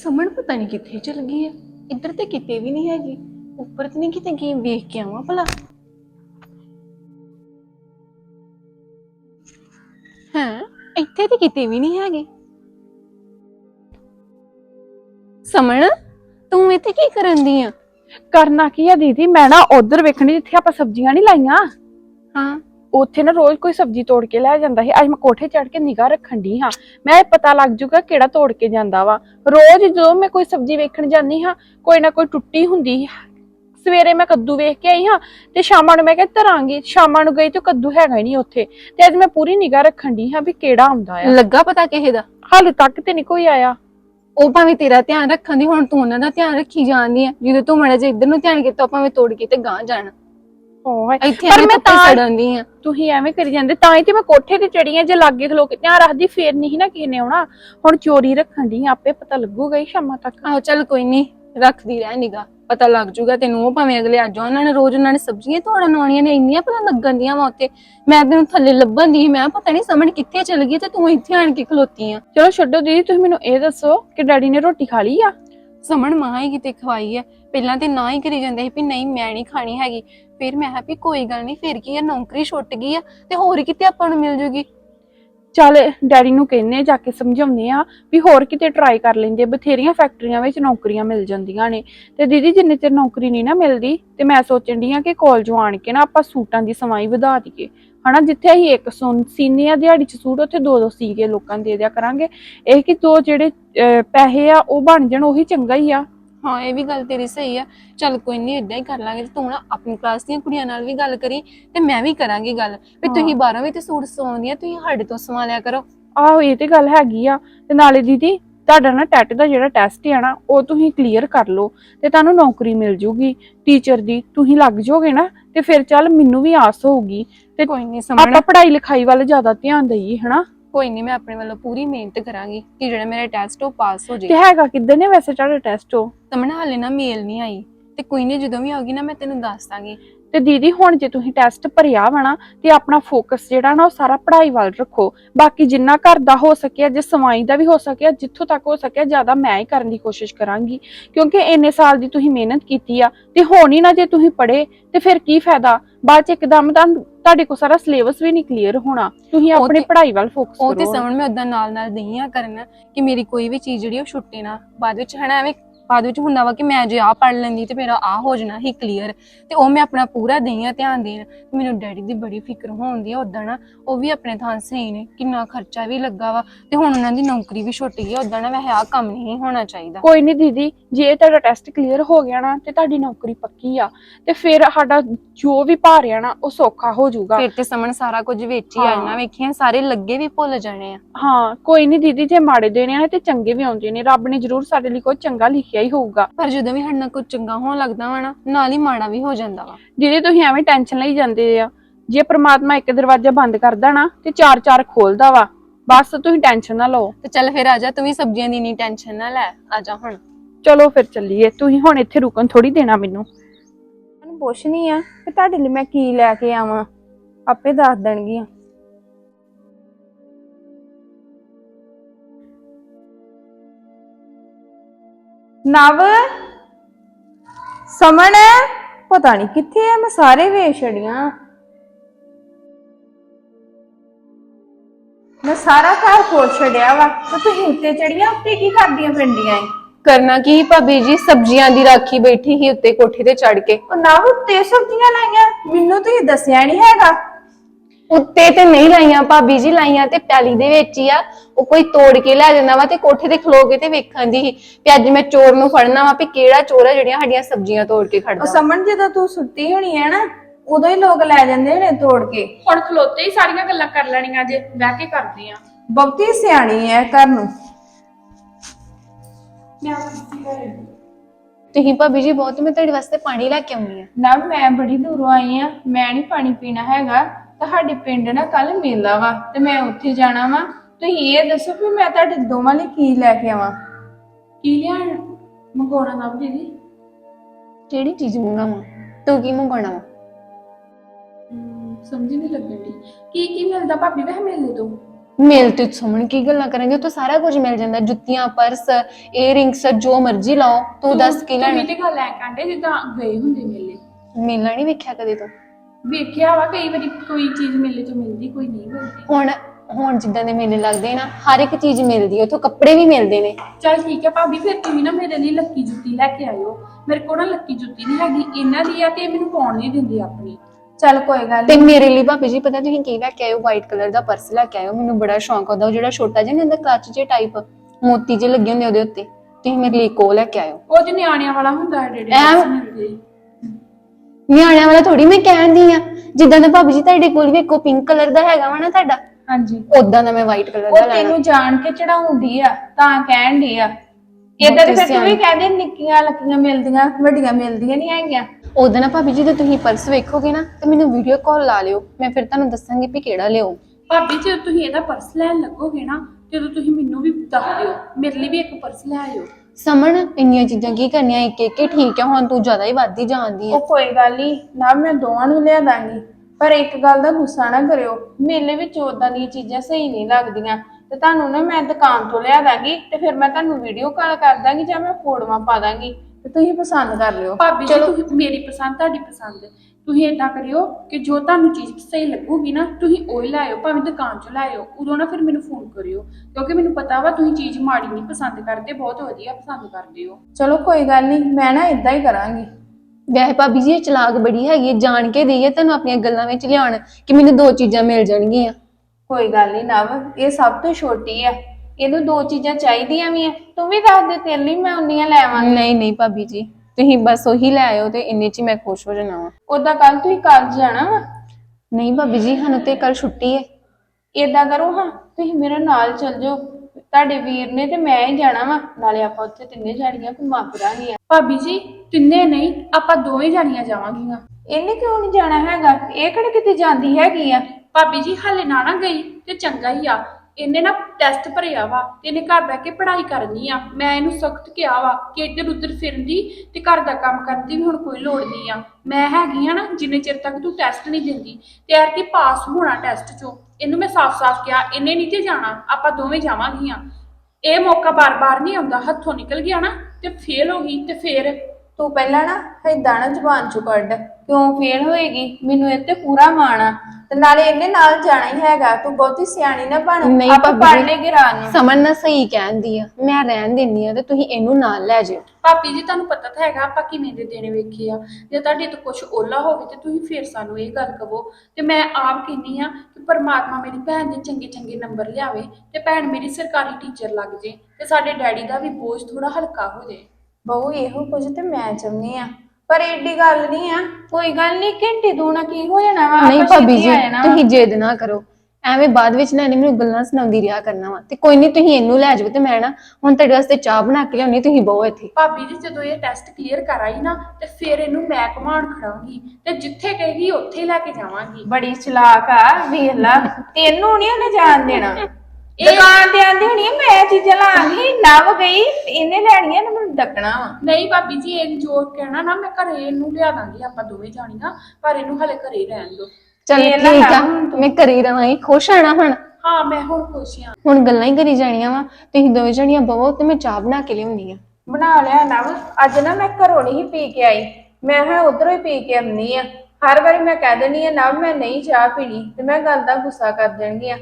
Speaker 1: ਸਮਣ ਪਤਾ ਨਹੀਂ ਕਿੱਥੇ ਚਲ ਗਈ ਹੈ ਇੱਧਰ ਤੇ ਕਿਤੇ ਵੀ ਨਹੀਂ ਹੈਗੀ। ਉੱਪਰ ਤੇ ਨਹੀਂ ਕਿਤੇ ਗਈ। ਵੇਖ ਕੇ ਆਵਾਂ ਭਲਾ। ਹਾਂ ਇੱਥੇ ਤੇ ਕਿਤੇ ਵੀ ਨਹੀਂ ਹੈਗੀ। ਸਮਣ ਤੂੰ ਇੱਥੇ ਕੀ ਕਰਨ ਦੀ ਆ?
Speaker 5: ਕਰਨਾ ਕੀ ਆ ਦੀਦੀ? ਮੈਂ ਨਾ ਉਧਰ ਵੇਖਣੀ ਜਿੱਥੇ ਆਪਾਂ ਸਬਜ਼ੀਆਂ ਨਹੀਂ ਲਾਈਆਂ।
Speaker 1: ਹਾਂ।
Speaker 5: ਉੱਥੇ ਨਾ ਰੋਜ਼ ਕੋਈ ਸਬਜ਼ੀ ਤੋੜ ਕੇ ਲੈ ਜਾਂਦਾ ਸੀ। ਅੱਜ ਮੈਂ ਕੋਠੇ ਚੜ ਕੇ ਨਿਗਾਹ ਰੱਖਣ ਦੀ ਹਾਂ। ਮੈਂ ਪਤਾ ਲੱਗ ਜੂਗਾ ਕਿਹੜਾ ਤੋੜ ਕੇ ਜਾਂਦਾ ਵਾ। ਰੋਜ਼ ਜਦੋਂ ਮੈਂ ਕੋਈ ਸਬਜ਼ੀ ਵੇਖਣ ਜਾਂਦੀ ਹਾਂ ਕੋਈ ਨਾ ਕੋਈ ਟੁੱਟੀ ਹੁੰਦੀ। ਸਵੇਰੇ ਮੈਂ ਕੱਦੂ ਵੇਖ ਕੇ ਆਈ ਹਾਂ ਤੇ ਸ਼ਾਮਾਂ ਨੂੰ ਮੈਂ ਕਿਹਾ ਧਰਾਂਗੀ। ਸ਼ਾਮਾਂ ਨੂੰ ਗਈ ਤੇ ਕੱਦੂ ਹੈਗਾ ਹੀ ਨਹੀਂ ਉੱਥੇ। ਤੇ ਅੱਜ ਮੈਂ ਪੂਰੀ ਨਿਗਾਹ ਰੱਖਣ ਦੀ ਹਾਂ ਵੀ ਕਿਹੜਾ ਆਉਂਦਾ ਆ।
Speaker 1: ਲੱਗਾ ਪਤਾ ਕਿਸੇ ਦਾ?
Speaker 5: ਹਾਲੇ ਤੱਕ ਤੇ ਨਹੀਂ ਕੋਈ ਆਇਆ।
Speaker 1: ਉਹ ਭਾਵੇਂ ਤੇਰਾ ਧਿਆਨ ਰੱਖਣ ਦੀ ਹੁਣ ਤੂੰ ਉਹਨਾਂ ਦਾ ਧਿਆਨ ਰੱਖੀ ਜਾਂਦੀ ਆ। ਜਦੋਂ ਤੂੰ ਮੜਾ ਜੇ ਇੱਧਰ ਨੂੰ ਧਿਆਨ ਕੀਤਾ ਭਾਵੇਂ ਤੋੜ ਕੇ ਤੇ ਗਾਂ ਜਾਣਾ।
Speaker 5: ਓਏ ਪਰ ਮੈਂ ਤਾਂ
Speaker 1: ਸੜਨ ਦੀ ਆ।
Speaker 5: ਤੁਸੀਂ ਐਵੇਂ ਕਰੀ ਜਾਂਦੇ ਤਾਂ ਹੀ ਤੇ ਮੈਂ ਕੋਠੇ ਤੇ ਚੜੀ ਆ ਜੇ ਲਾਗੇ ਖਲੋ ਕੇ ਧਿਆਨ ਰੱਖਦੀ ਫੇਰ ਨਹੀਂ ਨਾ ਕਿਸੇ ਨੇ ਆਉਣਾ। ਹੁਣ ਚੋਰੀ ਰੱਖਣ ਦੀ ਆਪੇ ਪਤਾ ਲੱਗੂਗਾ ਹੀ ਸ਼ਾਮਾਂ ਤੱਕ।
Speaker 1: ਆਹੋ ਚੱਲ ਕੋਈ ਨਹੀਂ। ਰੱਖਦੀ ਰਹਿ ਨਿਗਾ ਪਤਾ ਲੱਗ ਜੂਗਾ ਤੈਨੂੰ ਉਹ ਭਾਵੇਂ ਅਗਲੇ ਅੱਜ ਉਹਨਾਂ ਨੇ ਰੋਜ਼ ਉਹਨਾਂ ਨੇ ਸਬਜ਼ੀਆਂ ਤੋੜਨ ਆਉਣੀਆਂ ਨੇ ਇੰਨੀਆਂ ਪਤਾ ਲੱਗਣ ਦੀਆਂ ਵਾ ਉੱਤੇ ਮੈਂ ਤੈਨੂੰ ਥੱਲੇ ਲੱਭਣ ਦੀ ਮੈਂ ਪਤਾ ਨਹੀਂ ਸਮਝ ਕਿੱਥੇ ਚਲ ਗਈ ਤੇ ਤੂੰ ਇੱਥੇ ਆਣ ਕੇ ਖਲੋਤੀ ਆ।
Speaker 5: ਚਲੋ ਛੱਡੋ ਦੀਦੀ ਤੁਸੀਂ ਮੈਨੂੰ ਇਹ ਦੱਸੋ ਕਿ ਡੈਡੀ ਨੇ ਰੋਟੀ ਖਾ ਲਈ ਆ?
Speaker 1: ਸਮਣ ਮਾਂ ਹੀ ਕਿਤੇ ਖਵਾਈ ਹੈ ਪਹਿਲਾਂ ਤੇ ਨਾ ਹੀ ਕਰੀ ਜਾਂਦੇ ਸੀ ਵੀ ਨਹੀਂ ਮੈਂ ਨਹੀਂ ਖਾਣੀ ਹੈਗੀ। ਫਿਰ ਮੈਂ ਕਿਹਾ ਵੀ ਕੋਈ ਗੱਲ ਨਹੀਂ ਫਿਰ ਕੀ ਆ ਨੌਕਰੀ ਛੁੱਟ ਗਈ ਆ ਤੇ ਹੋਰ ਕਿਤੇ ਆਪਾਂ ਨੂੰ ਮਿਲ ਜੂਗੀ?
Speaker 5: ਚੱਲ ਡੈਡੀ ਨੂੰ ਕਹਿੰਨੇ ਜਾ ਕੇ ਸਮਝਾਉਂਦੇ ਆ ਵੀ ਹੋਰ ਕਿਤੇ ਟਰਾਈ ਕਰ ਲੈਂਦੇ ਬਥੇਰੀਆਂ ਫੈਕਟਰੀਆਂ ਵਿੱਚ ਨੌਕਰੀਆਂ ਮਿਲ ਜਾਂਦੀਆਂ ਨੇ। ਤੇ ਦੀਦੀ ਜਿੰਨੇ ਚਿਰ ਨੌਕਰੀ ਨਹੀਂ ਨਾ ਮਿਲਦੀ ਤੇ ਮੈਂ ਸੋਚਣ ਦੀ ਆ ਕਿ ਕਾਲਜੋਂ ਆਣ ਕੇ ਨਾ ਆਪਾਂ ਸੂਟਾਂ ਦੀ ਸਵਾਈ ਵਧਾ ਦਈਏ। ਹਨਾ ਜਿੱਥੇ ਅਸੀਂ ਇੱਕ ਸੁਣ ਸੀਨੇ ਆ ਦਿਹਾੜੀ ਚ ਸੂਟ ਉੱਥੇ ਦੋ ਦੋ ਸੀ ਕੇ ਲੋਕਾਂ ਨੂੰ ਦੇ ਦਿਆ ਕਰਾਂਗੇ। ਇਹ ਕਿ ਦੋ ਜਿਹੜੇ ਅਹ, ਪੈਸੇ ਆ ਉਹ ਬਣ ਜਾਣ ਉਹੀ ਚੰਗਾ ਹੀ ਆ।
Speaker 1: ਹਾਂ ਇਹ ਵੀ ਗੱਲ ਤੇਰੀ ਸਹੀ ਆ। ਚੱਲ ਕੋਈ ਨਹੀਂ ਇਦਾਂ ਹੀ ਕਰ ਲਾਂਗੇ। ਤੇ ਤੂੰ ਨਾ ਆਪਣੀ ਕਲਾਸ ਦੀਆਂ ਕੁੜੀਆਂ ਨਾਲ ਵੀ ਗੱਲ ਕਰੀ ਤੇ ਮੈਂ ਵੀ ਕਰਾਂਗੀ ਗੱਲ। ਵੀ ਤੁਸੀਂ ਬਾਹਰੋਂ ਵੀ ਤੇ ਸੂਟ ਸਵਾਉਂਦੀਆਂ ਤੁਸੀਂ ਸਾਡੇ ਤੋਂ ਸਵਾ ਲਿਆ ਕਰੋ।
Speaker 5: ਆਹੋ ਇਹ ਤੇ ਗੱਲ ਹੈਗੀ ਆ। ਤੇ ਨਾਲੇ ਦੀਦੀ ਤੁਹਾਡਾ ਨਾ ਟੈਟ ਦਾ ਜਿਹੜਾ ਟੈਸਟ ਹੈ ਨਾ ਉਹ ਤੁਸੀਂ ਕਲੀਅਰ ਕਰ ਲਓ। ਤੇ ਤੁਹਾਨੂੰ ਨੌਕਰੀ ਮਿਲ ਜੂਗੀ। ਟੀਚਰ ਦੀ ਤੁਸੀਂ ਲੱਗ ਜਾਓਗੇ ਨਾ ਤੇ ਫਿਰ ਚੱਲ ਮੈਨੂੰ ਵੀ ਆਸ ਹੋਊਗੀ। ਤੇ
Speaker 1: ਕੋਈ ਨਹੀਂ ਸਮਝਣਾ
Speaker 5: ਆਪਾਂ ਪੜ੍ਹਾਈ ਲਿਖਾਈ ਵੱਲ ਜ਼ਿਆਦਾ ਧਿਆਨ ਦਈਏ ਹਨਾ?
Speaker 1: ਕੋਈ ਨਹੀਂ ਮੈਂ ਆਪਣੇ ਵੱਲੋਂ ਪੂਰੀ ਮਿਹਨਤ ਕਰਾਂਗੀ ਕਿ ਜਿਹੜਾ ਮੇਰਾ ਟੈਸਟ ਉਹ ਪਾਸ ਹੋ
Speaker 5: ਤੇ
Speaker 1: ਜਾਏ
Speaker 5: ਹੈਗਾ ਕਿੱਦਾਂ ਨੇ ਵੈਸੇ ਤੁਹਾਡਾ ਟੈਸਟ ਉਹ?
Speaker 1: ਸਮਝਣਾ ਹਾਲੇ ਨਾ ਮੇਲ ਨਹੀਂ ਆਈ। ਤੇ ਕੋਈ ਨਹੀਂ ਜਦੋਂ ਵੀ ਆਉਗੀ ਨਾ ਮੈਂ ਤੈਨੂੰ ਦੱਸ ਦਾਂਗੀ।
Speaker 5: ਤੇ ਦੀਦੀ ਹੁਣ ਜੇ ਤੁਸੀਂ ਟੈਸਟ ਭਰਿਆ ਵਾ ਨਾ ਤੇ ਆਪਣਾ ਫੋਕਸ ਜਿਹੜਾ ਨਾ ਉਹ ਸਾਰਾ ਪੜ੍ਹਾਈ ਵੱਲ ਰੱਖੋ। ਬਾਕੀ ਜਿੰਨਾ ਘਰ ਦਾ ਹੋ ਸਕਿਆ ਜੇ ਸਵਾਈ ਦਾ ਵੀ ਹੋ ਸਕਿਆ ਜਿੱਥੋਂ ਤੱਕ ਹੋ ਸਕਿਆ ਜ਼ਿਆਦਾ ਮੈਂ ਹੀ ਕਰਨ ਦੀ ਕੋਸ਼ਿਸ਼ ਕਰਾਂਗੀ। ਕਿਉਂਕਿ ਇੰਨੇ ਸਾਲ ਦੀ ਤੁਸੀਂ ਮਿਹਨਤ ਕੀਤੀ ਆ ਤੇ ਹੁਣ ਹੀ ਨਾ ਜੇ ਤੁਸੀਂ ਪੜ੍ਹੇ ਤੇ ਫਿਰ ਕੀ ਫਾਇਦਾ? ਬਾਅਦ ਚ ਇੱਕਦਮ ਤਾਂ ਤੁਹਾਡੇ ਕੋਲ ਸਾਰਾ ਸਿਲੇਬਸ ਵੀ ਨਹੀਂ ਕਲੀਅਰ ਹੋਣਾ। ਤੁਸੀਂ
Speaker 1: ਉਹ
Speaker 5: ਆਪਣੀ
Speaker 1: ਤੇ-
Speaker 5: ਪੜ੍ਹਾਈ ਵੱਲ ਫੋਕਸ
Speaker 1: ਉਹ ਤੇ
Speaker 5: ਕਰੋ।
Speaker 1: ਸਮਝ ਮੈਂ ਉਦਾਂ ਨਾਲ ਨਾਲ ਦਈਆਂ ਕਰਨ ਕਿ ਮੇਰੀ ਕੋਈ ਵੀ ਚੀਜ਼ ਜਿਹੜੀ ਉਹ ਛੁੱਟੇ ਨਾ। ਬਾਅਦ ਵਿੱਚ ਹਨਾ ਐਵੇਂ ਬਾਅਦ ਵਿੱਚ ਹੁੰਦਾ ਵਾ ਕਿ ਮੈਂ ਜੇ ਆ ਪੜ ਲੈਂਦੀ ਤੇ ਮੇਰਾ ਆ ਹੋ ਜਾਣਾ ਹੀ ਕਲੀਅਰ ਤੇ ਉਹ ਮੈਂ ਆਪਣਾ ਪੂਰਾ ਦਈਆਂ ਧਿਆਨ ਦੇਣ। ਮੈਨੂੰ ਡੈਡੀ ਦੀ ਬੜੀ ਫਿਕਰ ਹੋਉਂਦੀ ਆ ਉਦਾਂ ਨਾ ਉਹ ਵੀ ਆਪਣੇ ਥਾਂ ਸਹੀ ਨੇ ਕਿੰਨਾ ਖਰਚਾ ਵੀ ਲੱਗਾ ਵਾ ਤੇ ਹੁਣ ਉਹਨਾਂ ਦੀ ਨੌਕਰੀ ਵੀ ਛੁੱਟ ਗਈ ਆ ਉਦਾਂ ਨਾ ਵੈਸੇ ਆ ਕੰਮ ਨਹੀਂ ਹੋਣਾ ਚਾਹੀਦਾ।
Speaker 5: ਕੋਈ ਨਹੀਂ ਦੀਦੀ ਜੇ ਤੁਹਾਡਾ ਟੈਸਟ ਕਲੀਅਰ ਹੋ ਗਿਆ ਨਾ ਤੇ ਤੁਹਾਡੀ ਨੌਕਰੀ ਪੱਕੀ ਆ ਤੇ ਫਿਰ ਸਾਡਾ ਜੋ ਵੀ ਭਾਰ ਆ ਨਾ ਉਹ ਸੌਖਾ ਹੋ ਜਾਊਗਾ।
Speaker 1: ਫਿਰ ਤੇ ਸਮਣ ਸਾਰਾ ਕੁਝ ਵਿੱਚ ਹੀ। ਆ ਜਾਣਾ। ਵੇਖੀਆਂ ਸਾਰੇ ਲੱਗੇ ਵੀ ਭੁੱਲ ਜਾਣੇ ਆ।
Speaker 5: ਹਾਂ ਕੋਈ ਨਹੀਂ ਦੀਦੀ ਜੇ ਮਾੜੇ ਦੇਣੇ ਆ ਤੇ ਚੰਗੇ ਵੀ ਆਉਂਦੇ ਨੇ ਰੱਬ ਨੇ ਜ਼ਰੂਰ ਸਾਡੇ ਲਈ ਕੋਈ ਚੰਗਾ ਲਿਖਿਆ ਹੀ ਹੋਊਗਾ।
Speaker 1: ਪਰ ਜਦੋਂ ਵੀ ਸਾਡੇ ਨਾਲ ਕੁਝ ਚੰਗਾ ਹੋਣ ਲੱਗਦਾ ਵਾ ਨਾ ਨਾਲ ਹੀ ਮਾੜਾ ਵੀ ਹੋ ਜਾਂਦਾ ਵਾ।
Speaker 5: ਦੀਦੀ ਤੁਸੀਂ ਐਵੇਂ ਟੈਨਸ਼ਨ ਲਈ ਜਾਂਦੇ ਆ। ਜੇ ਪ੍ਰਮਾਤਮਾ ਇੱਕ ਦਰਵਾਜ਼ਾ ਬੰਦ ਕਰਦਾ ਨਾ ਤੇ ਚਾਰ ਚਾਰ ਖੋਲਦਾ ਵਾ ਬਸ ਤੁਸੀਂ ਟੈਨਸ਼ਨ ਨਾ ਲਓ।
Speaker 1: ਤੇ ਚੱਲ ਫਿਰ ਆ ਜਾ ਤੂੰ ਵੀ ਸਬਜ਼ੀਆਂ ਦੀ ਇੰਨੀ ਟੈਨਸ਼ਨ ਨਾ ਲੈ ਆ ਜਾ ਹੁਣ।
Speaker 5: ਚਲੋ ਫਿਰ ਚੱਲੀਏ ਤੁਸੀਂ ਹੁਣ ਇੱਥੇ ਰੁਕਣ ਥੋੜੀ ਦੇਣਾ ਮੈਨੂੰ। ਮੈਨੂੰ ਪੁੱਛਣੀ ਆ ਕਿ ਤੁਹਾਡੇ ਲਈ ਮੈਂ ਕੀ ਲੈ ਕੇ ਆਵਾਂ ਆਪੇ ਦੱਸ ਦੇਣਗੀਆਂ। ਨਵ ਸਮਣ ਪਤਾ ਨਹੀਂ ਕਿੱਥੇ ਆ ਮੈਂ ਸਾਰੇ ਵੇਚ ਛੜੀਆਂ ਮੈਂ ਸਾਰਾ ਘਰ ਖੋਲ ਛੜਿਆ ਵਾ ਤੇ ਤੁਸੀਂ ਉੱਤੇ ਚੜੀਆਂ ਉੱਤੇ ਕੀ ਕਰਦੀਆਂ ਫਿਰਦੀਆਂ ਏ?
Speaker 1: ਕਰਨਾ ਕੀ ਭਾਬੀ ਜੀ? ਸਬਜ਼ੀਆਂ ਦੀ ਰਾਖੀ ਬੈਠੀ ਸੀ ਉੱਤੇ ਕੋਠੇ ਤੇ ਚੜ ਕੇ।
Speaker 5: ਉਹ ਨਾ ਉੱਤੇ ਸਬਜ਼ੀਆਂ ਲਾਈਆਂ ਮੈਨੂੰ ਤੁਸੀਂ ਦੱਸਿਆ ਨਹੀਂ ਹੈਗਾ।
Speaker 1: ਉੱਤੇ ਤੇ ਨਹੀਂ ਲਾਈਆਂ ਭਾਬੀ ਜੀ ਲਾਈਆਂ ਤੇ ਪੈਲੀ ਦੇ ਵਿੱਚ ਹੀ ਆ। ਉਹ ਕੋਈ ਤੋੜ ਕੇ ਲੈ ਜਾਂਦਾ ਵਾ ਤੇ ਕੋਠੇ ਤੇ ਖਲੋ ਕੇ ਤੇ ਵੇਖਣ ਦੀ ਸੀ ਵੀ ਅੱਜ ਮੈਂ ਚੋਰ ਨੂੰ ਫੜਨਾ ਵਾ ਵੀ ਕਿਹੜਾ ਚੋਰ ਆ ਜਿਹੜੀਆਂ ਸਾਡੀਆਂ ਸਬਜ਼ੀਆਂ ਤੋੜ ਕੇ
Speaker 2: ਉਹ
Speaker 1: ਖੜਦਾ
Speaker 2: ਸਮਝ ਜਦੋਂ ਤੂੰ ਸੁੱਤੀ ਹੋਣੀ ਹੈ ਨਾ ਉਦੋਂ ਹੀ ਲੋਕ ਲੈ ਜਾਂਦੇ ਨੇ ਤੋੜ ਕੇ।
Speaker 5: ਹੁਣ ਖਲੋਤੇ ਹੀ ਸਾਰੀਆਂ ਗੱਲਾਂ ਕਰ ਲੈਣੀਆਂ ਜੇ ਬਹਿ ਕੇ ਕਰਦੇ ਆ।
Speaker 2: ਬਹੁਤੀ ਸਿਆਣੀ ਹੈ ਘਰ ਨੂੰ।
Speaker 1: ਤੁਸੀਂ ਭਾਬੀ ਜੀ ਬਹੁਤ ਮੈਂ ਤੁਹਾਡੇ ਵਾਸਤੇ ਪਾਣੀ ਲੈ ਕੇ ਆਉਣੀ ਆ।
Speaker 2: ਨਾ ਮੈਂ ਬੜੀ ਦੂਰੋਂ ਆਈ ਆ ਮੈਂ ਨਹੀਂ ਪਾਣੀ ਪੀਣਾ ਹੈਗਾ। ਤੁਹਾਡੇ ਪਿੰਡ ਨਾ ਕੱਲ ਮੇਲਾ ਵਾ ਤੇ ਮੈਂ ਉੱਥੇ ਜਾਣਾ ਵਾ। ਤੁਸੀਂ ਇਹ ਦੱਸੋ ਵੀ ਮੈਂ ਤੁਹਾਡੇ ਦੋਵਾਂ ਲਈ ਕੀ ਲੈ ਕੇ ਆਵਾਂ?
Speaker 5: ਕੀ ਲਿਆਣ ਮੰਗਾਉਣਾ ਨਾ ਦੀਦੀ।
Speaker 1: ਕਿਹੜੀ ਚੀਜ਼ ਮੰਗਾਵਾਂ? ਤੂੰ ਕੀ ਮੰਗਾਉਣਾ ਵਾ?
Speaker 5: ਸਮਝ ਨਹੀਂ ਲੱਗਣ ਦੀ ਕੀ ਕੀ ਮਿਲਦਾ ਭਾਬੀ ਵੇ ਮੇਲੇ ਤੋਂ?
Speaker 1: ਮੇਲ ਤੇ ਸੁਮਣ ਕੀ ਗੱਲਾਂ ਕਰਾਂਗੇ ਉੱਥੇ ਸਾਰਾ ਕੁਝ ਮਿਲ ਜਾਂਦਾ। ਜੁੱਤੀਆਂ ਪਰਸ ਏਅਰਿੰਗਸ ਜੋ ਮਰਜ਼ੀ ਲਾਓ। ਤੂੰ ਦੱਸ ਕੀ ਲੈਣਾ?
Speaker 5: ਤੇ ਗੱਲ ਐ ਕਾਂਡੇ ਜਿੱਦਾਂ ਗਏ ਹੁੰਦੇ ਮੇਲੇ।
Speaker 1: ਮੇਲਾ ਨਹੀਂ ਵੇਖਿਆ ਕਦੇ ਤੂੰ?
Speaker 5: ਵੇਖਿਆ ਵਾ ਕਈ ਵਾਰੀ ਕੋਈ ਚੀਜ਼ ਮੇਲੇ ਤੋਂ ਮਿਲਦੀ ਕੋਈ ਨਹੀਂ ਮਿਲਦੀ।
Speaker 1: ਹੁਣ ਹੁਣ ਜਿੱਦਾਂ ਦੇ ਮੇਲੇ ਲੱਗਦੇ ਨਾ ਹਰ ਇੱਕ ਚੀਜ਼ ਮਿਲਦੀ ਹੈ ਉੱਥੋਂ ਕੱਪੜੇ ਵੀ ਮਿਲਦੇ ਨੇ।
Speaker 5: ਚਲ ਠੀਕ ਹੈ ਭਾਬੀ ਫਿਰ ਤੁਸੀਂ ਨਾ ਮੇਰੇ ਲਈ ਲੱਕੀ ਜੁੱਤੀ ਲੈ ਕੇ ਆਇਓ। ਮੇਰੇ ਕੋਲ ਨਾ ਲੱਕੀ ਜੁੱਤੀ ਨਹੀਂ ਹੈਗੀ ਇਹਨਾਂ ਦੀ ਆ ਤੇ ਇਹ ਮੈਨੂੰ ਪਾਉਣ ਨਹੀਂ ਦਿੰਦੀ ਆਪਣੀ।
Speaker 2: ਚੱਲ ਕੋਈ ਗੱਲ
Speaker 1: ਤੇ
Speaker 2: ਨਹੀਂ
Speaker 1: ਮੇਰੇ ਲਈ ਭਾਬੀ ਜੀ ਪਤਾ ਤੁਸੀਂ ਕੀ ਲੈ ਕੇ ਆਇਓ? ਵਾਈਟ ਕਲਰ ਦਾ ਪਰਸ ਲੈ ਕੇ ਆਇਓ। ਮੈਨੂੰ ਬੜਾ ਸ਼ੌਂਕ ਉਹਦਾ ਉਹ ਜਿਹੜਾ ਛੋਟਾ ਜਿਹਾ ਨਹੀਂ ਹੁੰਦਾ ਕੱਚ ਜੇ ਟਾਈਪ ਮੋਤੀ ਜੇ ਲੱਗੇ ਹੁੰਦੇ ਉਹਦੇ ਉੱਤੇ। ਤੁਸੀਂ ਮੇਰੇ ਲਈ ਕੋ ਲੈ ਕੇ ਆਇਓ।
Speaker 5: ਉਹ ਜਿਹੇ ਨਿਆਣਿਆਂ ਵਾਲਾ ਹੁੰਦਾ ਹੈ ਡੇਡੇ
Speaker 1: ਐਂ? ਨਿਆਣਿਆਂ ਵਾਲਾ ਥੋੜੀ ਮੈਂ ਕਹਿੰਦੀ ਆ ਜਿੱਦਾਂ ਦਾ ਭਾਬੀ ਜੀ ਤੁਹਾਡੇ ਕੋਲ ਵੀ ਇੱਕੋ ਪਿੰਕ ਕਲਰ ਦਾ ਹੈਗਾ ਵਾ ਨਾ ਤੁਹਾਡਾ
Speaker 2: ਹਾਂਜੀ।
Speaker 1: ਉਦਾਂ ਦਾ ਮੈਂ ਵਾਈਟ ਕਲਰ
Speaker 2: ਉਹ
Speaker 1: ਦਾ ਲੈਣਾ।
Speaker 2: ਤੈਨੂੰ ਜਾਣ ਕੇ ਚੜਾਉਂਦੀ ਆ ਤਾਂ ਕਹਿਣ ਦੀ ਆ। ਇਦਾਂ ਤੇ ਫਿਰ ਤੂੰ ਵੀ ਕਹਦੇ ਨਿੱਕੀਆਂ ਲੱਕੀਆਂ ਮਿਲਦੀਆਂ ਵੱਡੀਆਂ ਮਿਲਦੀਆਂ ਨਹੀਂ ਹੈਗੀਆਂ।
Speaker 1: ਉਦੋਂ ਨਾ ਭਾਬੀ ਜੀ ਜਦੋਂ ਤੁਸੀਂ ਪਰਸ ਵੇਖੋਗੇ ਨਾ ਤੇ ਮੈਨੂੰ ਵੀਡੀਓ ਕਾਲ ਲਾ ਲਿਓ। ਮੈਂ ਫਿਰ ਤੁਹਾਨੂੰ ਦੱਸਾਂਗੀ ਵੀ ਕਿਹੜਾ ਲਿਓ
Speaker 5: ਭਾਬੀ ਜਦੋਂ ਤੁਸੀਂ ਇਹਦਾ ਪਰਸ ਲੈਣ ਲੱਗੋਗੇ ਨਾ ਜਦੋਂ ਤੁਸੀਂ ਮੈਨੂੰ ਵੀ ਦੱਸ ਦਿਓ। ਮੇਰੇ ਲਈ ਵੀ ਇੱਕ ਪਰਸ ਲੈ ਆਇਓ।
Speaker 1: ਸਮਣ ਇੰਨੀਆਂ ਚੀਜ਼ਾਂ ਕੀ ਕਰਨੀਆਂ ਇੱਕ ਇੱਕ ਹੀ ਠੀਕ ਹੈ ਹੁਣ ਤੂੰ ਜ਼ਿਆਦਾ ਹੀ ਵੱਧਦੀ ਜਾਂਦੀ ਹੈ
Speaker 2: ਉਹ ਕੋਈ ਗੱਲ ਨਹੀਂ ਨਾ ਮੈਂ ਦੋਵਾਂ ਨੂੰ ਲਿਆ ਦਾਂਗੀ ਪਰ ਇੱਕ ਗੱਲ ਦਾ ਗੁੱਸਾ ਨਾ ਕਰਿਓ ਮੇਲੇ ਵਿੱਚ ਉਦਾਂ ਦੀਆਂ ਚੀਜ਼ਾਂ ਸਹੀ ਨਹੀਂ ਲੱਗਦੀਆਂ ਤੇ ਤੁਹਾਨੂੰ ਨਾ ਮੈਂ ਦੁਕਾਨ ਤੋਂ ਲਿਆ ਦਾਂਗੀ ਤੇ ਫਿਰ ਮੈਂ ਤੁਹਾਨੂੰ ਵੀਡੀਓ ਕਾਲ ਕਰ ਦਾਂਗੀ ਜਾਂ ਮੈਂ ਫੋਟੋਆਂ ਪਾ ਦਾਂਗੀ ਤੇ ਤੁਸੀਂ ਪਸੰਦ ਕਰ ਲਿਓ।
Speaker 5: ਭਾਬੀ ਜੀ ਤੁਸੀਂ ਮੇਰੀ ਪਸੰਦ ਤੁਹਾਡੀ ਪਸੰਦ। ਤੁਸੀਂ ਏਦਾਂ ਕਰਿਓ ਕਿ ਜੋ ਤੁਹਾਨੂੰ ਚੀਜ਼ ਸਹੀ ਲੱਗੂਗੀ ਨਾ ਤੁਸੀਂ ਉਹ ਹੀ ਲਾਇਓ ਭਾਵੇਂ ਦੁਕਾਨ ਚੋਂ ਲਾਇਓ ਉਦੋਂ ਨਾ ਫਿਰ ਮੈਨੂੰ ਫੋਨ ਕਰਿਓ ਕਿਉਂਕਿ ਮੈਨੂੰ ਪਤਾ ਵਾ ਤੁਸੀਂ ਚੀਜ਼ ਮਾੜੀ ਨਹੀਂ ਪਸੰਦ ਕਰਦੇ ਬਹੁਤ ਵਧੀਆ ਪਸੰਦ ਕਰਦੇ ਹੋ।
Speaker 2: ਚਲੋ ਕੋਈ ਗੱਲ ਨਹੀਂ ਮੈਂ ਨਾ ਇਦਾਂ ਹੀ ਕਰਾਂਗੀ।
Speaker 1: ਵੈਸੇ ਭਾਬੀ ਜੀ ਇਹ ਚਲਾਕ ਬੜੀ ਹੈਗੀ ਹੈ ਜਾਣ ਕੇ ਦੇਈਏ ਤੁਹਾਨੂੰ ਆਪਣੀਆਂ ਗੱਲਾਂ ਵਿੱਚ ਲਿਆਉਣ ਕਿ ਮੈਨੂੰ ਦੋ ਚੀਜ਼ਾਂ ਮਿਲ ਜਾਣਗੀਆਂ।
Speaker 2: ਕੋਈ ਗੱਲ ਨਹੀਂ ਨਵ ਇਹ ਸਭ ਤੋਂ ਛੋਟੀ ਆ ਇਹਨੂੰ ਦੋ ਚੀਜ਼ਾਂ ਚਾਹੀਦੀਆਂ ਵੀ ਆ ਤੂੰ ਵੀ ਦੱਸ ਦੇ ਤੇਰੇ ਲਈ ਮੈਂ ਉਨੀਆਂ ਲੈ ਆਵਾਂਗੀ।
Speaker 1: ਨਹੀਂ ਨਹੀਂ ਭਾਬੀ ਜੀ। ਤੁਸੀਂ ਬਸ ਉਹੀ ਲੈ ਆਇਓ ਤੇ ਇੰਨੇ ਚ ਹੀ ਮੈਂ ਖੁਸ਼ ਹੋ ਜਾਣਾ ਵਾ।
Speaker 2: ਉਦਾਂ ਕੱਲ ਤੁਸੀਂ ਕਾਲਜ ਜਾਣਾ ਵਾ?
Speaker 1: ਨਹੀਂ ਭਾਬੀ ਜੀ ਸਾਨੂੰ ਤੇ ਕੱਲ ਛੁੱਟੀ ਹੈ
Speaker 2: ਏਦਾਂ ਕਰੋ ਹਾਂ ਤੁਸੀਂ ਮੇਰੇ ਨਾਲ ਚੱਲ ਜਾਓ। ਤੁਹਾਡੇ ਵੀਰ ਨੇ ਤੇ ਮੈਂ ਹੀ ਜਾਣਾ ਵਾ। ਨਾਲੇ ਆਪਾਂ ਉੱਥੇ ਤਿੰਨੇ ਜਾਣੀਆਂ ਘੁੰਮਾ ਫਿਰਾਂਗੀਆਂ
Speaker 5: ਭਾਬੀ ਜੀ ਤਿੰਨੇ ਨਹੀਂ ਆਪਾਂ ਦੋਵੇਂ ਜਾਣੀਆਂ ਜਾਵਾਂਗੀਆਂ।
Speaker 2: ਇਹਨੇ ਕਿਉਂ ਨਹੀਂ ਜਾਣਾ ਹੈਗਾ? ਇਹ ਕਿਹੜੇ ਕਿਤੇ ਜਾਂਦੀ ਹੈਗੀ ਆ?
Speaker 5: ਭਾਬੀ ਜੀ ਹਾਲੇ ਨਾ ਨਾ ਗਈ ਤੇ ਚੰਗਾ ਹੀ ਆ। ਇਹਨੇ ਨਾ ਟੈਸਟ ਭਰਿਆ ਵਾ ਤੇ ਇਹਨੇ ਘਰ ਬਹਿ ਕੇ ਪੜ੍ਹਾਈ ਕਰਨੀ ਆ। ਮੈਂ ਇਹਨੂੰ ਸਖਤ ਕਿਹਾ ਵਾ ਕਿ ਇੱਧਰ ਉੱਧਰ ਫਿਰਨ ਦੀ ਤੇ ਘਰ ਦਾ ਕੰਮ ਕਰਨ ਦੀ ਵੀ ਹੁਣ ਕੋਈ ਲੋੜ ਨਹੀਂ ਆ। ਮੈਂ ਹੈਗੀ ਆ ਨਾ, ਜਿੰਨੇ ਚਿਰ ਤੱਕ ਤੂੰ ਟੈਸਟ ਨਹੀਂ ਦਿੰਦੀ, ਤੇ ਯਾਰ ਕਿ ਪਾਸ ਹੋਣਾ ਟੈਸਟ ਚੋਂ। ਇਹਨੂੰ ਮੈਂ ਸਾਫ਼-ਸਾਫ਼ ਕਿਹਾ, ਇਹਨੇ ਨਹੀਂ ਤੇ ਜਾਣਾ, ਆਪਾਂ ਦੋਵੇਂ ਜਾਵਾਂਗੀਆਂ। ਇਹ ਮੌਕਾ ਬਾਰ-ਬਾਰ ਨਹੀਂ ਆਉਂਦਾ, ਹੱਥੋਂ ਨਿਕਲ ਗਿਆ ਨਾ ਤੇ ਫੇਲ ਹੋ ਗਈ ਤੇ ਫੇਰ
Speaker 2: ਤੂੰ ਪਹਿਲਾਂ ਨਾ ਏਦਾਂ ਨਾ ਜ਼ੁਬਾਨ ਚੋਂ ਕੱਢ, ਕਿਉਂ ਫੇਲ ਹੋਏਗੀ? ਮੈਨੂੰ ਇਹ ਤੇ ਪੂਰਾ ਮਾਣ ਆ। ਤੇ ਨਾਲੇ ਇਹਨੇ ਨਾਲ ਜਾਣਾ ਹੀ ਹੈਗਾ ਤੂੰ ਬਹੁਤੀ ਸਿਆਣੀ ਨਾ ਬਣ।
Speaker 1: ਨਹੀਂ
Speaker 2: ਆਪਾਂ
Speaker 1: ਭਾਬੀ
Speaker 2: ਪੜ
Speaker 1: ਜੀ।
Speaker 2: ਲੇਗੇ ਰਾਤ ਨੂੰ
Speaker 1: ਸਮਝ ਨਾ ਸਹੀ ਕਹਿੰਦੀ ਆ ਮੈਂ ਰਹਿਣ ਦਿੰਦੀ ਆ ਤੇ ਤੁਸੀਂ ਇਹਨੂੰ ਨਾਲ ਲੈ ਜਾਇਓ।
Speaker 5: ਭਾਬੀ ਜੀ ਤੁਹਾਨੂੰ ਪਤਾ ਤਾਂ ਹੈਗਾ ਆਪਾਂ ਕਿਵੇਂ ਦੇ ਦੇਣੇ ਵੇਖੇ ਆ। ਜੇ ਤੁਹਾਡੇ ਤੋਂ ਕੁਝ ਓਲਾ ਹੋਵੇ ਤੇ ਤੁਸੀਂ ਫੇਰ ਸਾਨੂੰ ਇਹ ਗੱਲ ਕਹੋ। ਤੇ ਮੈਂ ਆਪ ਕਹਿੰਨੀ ਆ ਕਿ ਪਰਮਾਤਮਾ ਮੇਰੀ ਭੈਣ ਦੇ ਚੰਗੇ ਚੰਗੇ ਨੰਬਰ ਲਿਆਵੇ ਤੇ ਭੈਣ ਮੇਰੀ ਸਰਕਾਰੀ ਟੀਚਰ ਲੱਗ ਜੇ ਤੇ ਸਾਡੇ ਡੈਡੀ ਦਾ ਵੀ ਬੋਝ ਥੋੜਾ ਹਲਕਾ ਹੋ ਜੇ
Speaker 2: ਬਹੁ ਇਹੋ ਕੁਝ ਤੇ ਮੈਂ ਚਾਹੁੰਦੀ ਆ। ਪਰ ਏਡੀ ਗੱਲ ਨਹੀਂ ਆ। ਕੋਈ ਗੱਲ ਨਹੀਂ ਘੰਟੇ ਦੋ ਨਾ ਕੀ ਹੋ ਜਾਣਾ ਵਾ?
Speaker 1: ਨਹੀਂ ਭਾਬੀ ਜੀ। ਤੁਸੀਂ ਜਿੱਦ ਨਾ ਕਰੋ। ਐਵੇਂ ਬਾਅਦ ਵਿੱਚ ਨਾ ਇਹਨੇ ਮੈਨੂੰ ਗੱਲਾਂ ਸੁਣਾਉਂਦੀ ਰਿਹਾ ਕਰਨਾ ਵਾ। ਤੇ ਕੋਈ ਨਹੀਂ ਤੁਸੀਂ ਇਹਨੂੰ ਲੈ ਜਾਓ ਤੇ ਮੈਂ ਨਾ ਹੁਣ ਤੁਹਾਡੇ ਵਾਸਤੇ ਚਾਹ ਬਣਾ ਕੇ ਲਿਆਉਣੀ ਤੁਸੀਂ ਬਹੁ ਇੱਥੇ।
Speaker 5: ਭਾਬੀ ਜੀ ਜਦੋਂ ਇਹ ਟੈਸਟ ਕਲੀਅਰ ਕਰ ਆਈ ਨਾ ਤੇ ਫਿਰ ਇਹਨੂੰ ਮੈਂ ਘੁਮਾਉਣ ਖੜਾਉਂਗੀ ਤੇ ਜਿੱਥੇ ਕਹੇਗੀ ਉੱਥੇ ਲੈ ਕੇ ਜਾਵਾਂਗੀ।
Speaker 2: ਬੜੀ ਚਲਾਕ ਆ ਵੇਖ ਲਾ। ਤੈਨੂੰ ਨਹੀਂ ਉਹਨੇ ਜਾਣ ਦੇਣਾ। ਦੁਕਾਨ ਤੇ ਆਂਦੀ ਹੋਣੀ ਆ, ਮੈਂ ਚੀਜ਼ਾਂ ਲਾਂਗੀ ਨਵ ਗਈ ਇਹਨੇ ਲੈਣੀਆਂ ਨੇ ਮੈਨੂੰ ਡੱਕਣਾ ਵਾ।
Speaker 5: ਨਹੀਂ ਭਾਬੀ ਜੀ ਇਹ ਜੋ ਕਹਿਣਾ ਨਾ ਮੈਂ ਘਰੇ ਇਹਨੂੰ ਲਿਆ ਦਾਂਗੀ ਆਪਾਂ ਦੋਵੇਂ ਜਾਣੀਆਂ ਪਰ ਇਹਨੂੰ ਹਲੇ ਘਰੇ ਹੀ ਰਹਿਣ ਦਿਓ
Speaker 1: ਚਲ
Speaker 2: ਇਹ ਨਾ
Speaker 1: ਠੀਕ ਆ ਮੈਂ ਕਰੀ ਰਵਾਂਗੀ ਖੁਸ਼ ਆਣਾ ਹੁਣ?
Speaker 5: ਹਾਂ ਮੈਂ ਹੁਣ ਖੁਸ਼ ਹਾਂ
Speaker 1: ਹੁਣ ਗੱਲਾਂ ਹੀ ਕਰੀ ਜਾਣੀਆਂ ਵਾ ਤੁਸੀਂ ਦੋਵੇਂ ਜਣੀਆਂ ਬਵੋ ਤੇ ਮੈਂ ਚਾਹ ਬਣਾ ਕੇ ਲਿਆਉਣੀ ਆ।
Speaker 2: ਬਣਾ ਲਿਆ ਨਵ ਅੱਜ ਨਾ ਮੈਂ ਘਰੋਂ ਨਹੀਂ ਪੀ ਕੇ ਆਈ ਮੈਂ ਹਾਂ ਉਧਰੋਂ ਹੀ ਪੀ ਕੇ ਆਉਂਦੀ ਆ। ਹਰ ਵਾਰੀ ਮੈਂ ਕਹਿ ਦਿੰਦੀ ਆ ਨਵ ਮੈਂ ਨਹੀਂ ਚਾਹ ਪੀਣੀ ਤੇ ਮੈਂ ਗੱਲ ਦਾ ਗੁੱਸਾ ਕਰ ਦੇਣਗੀਆਂ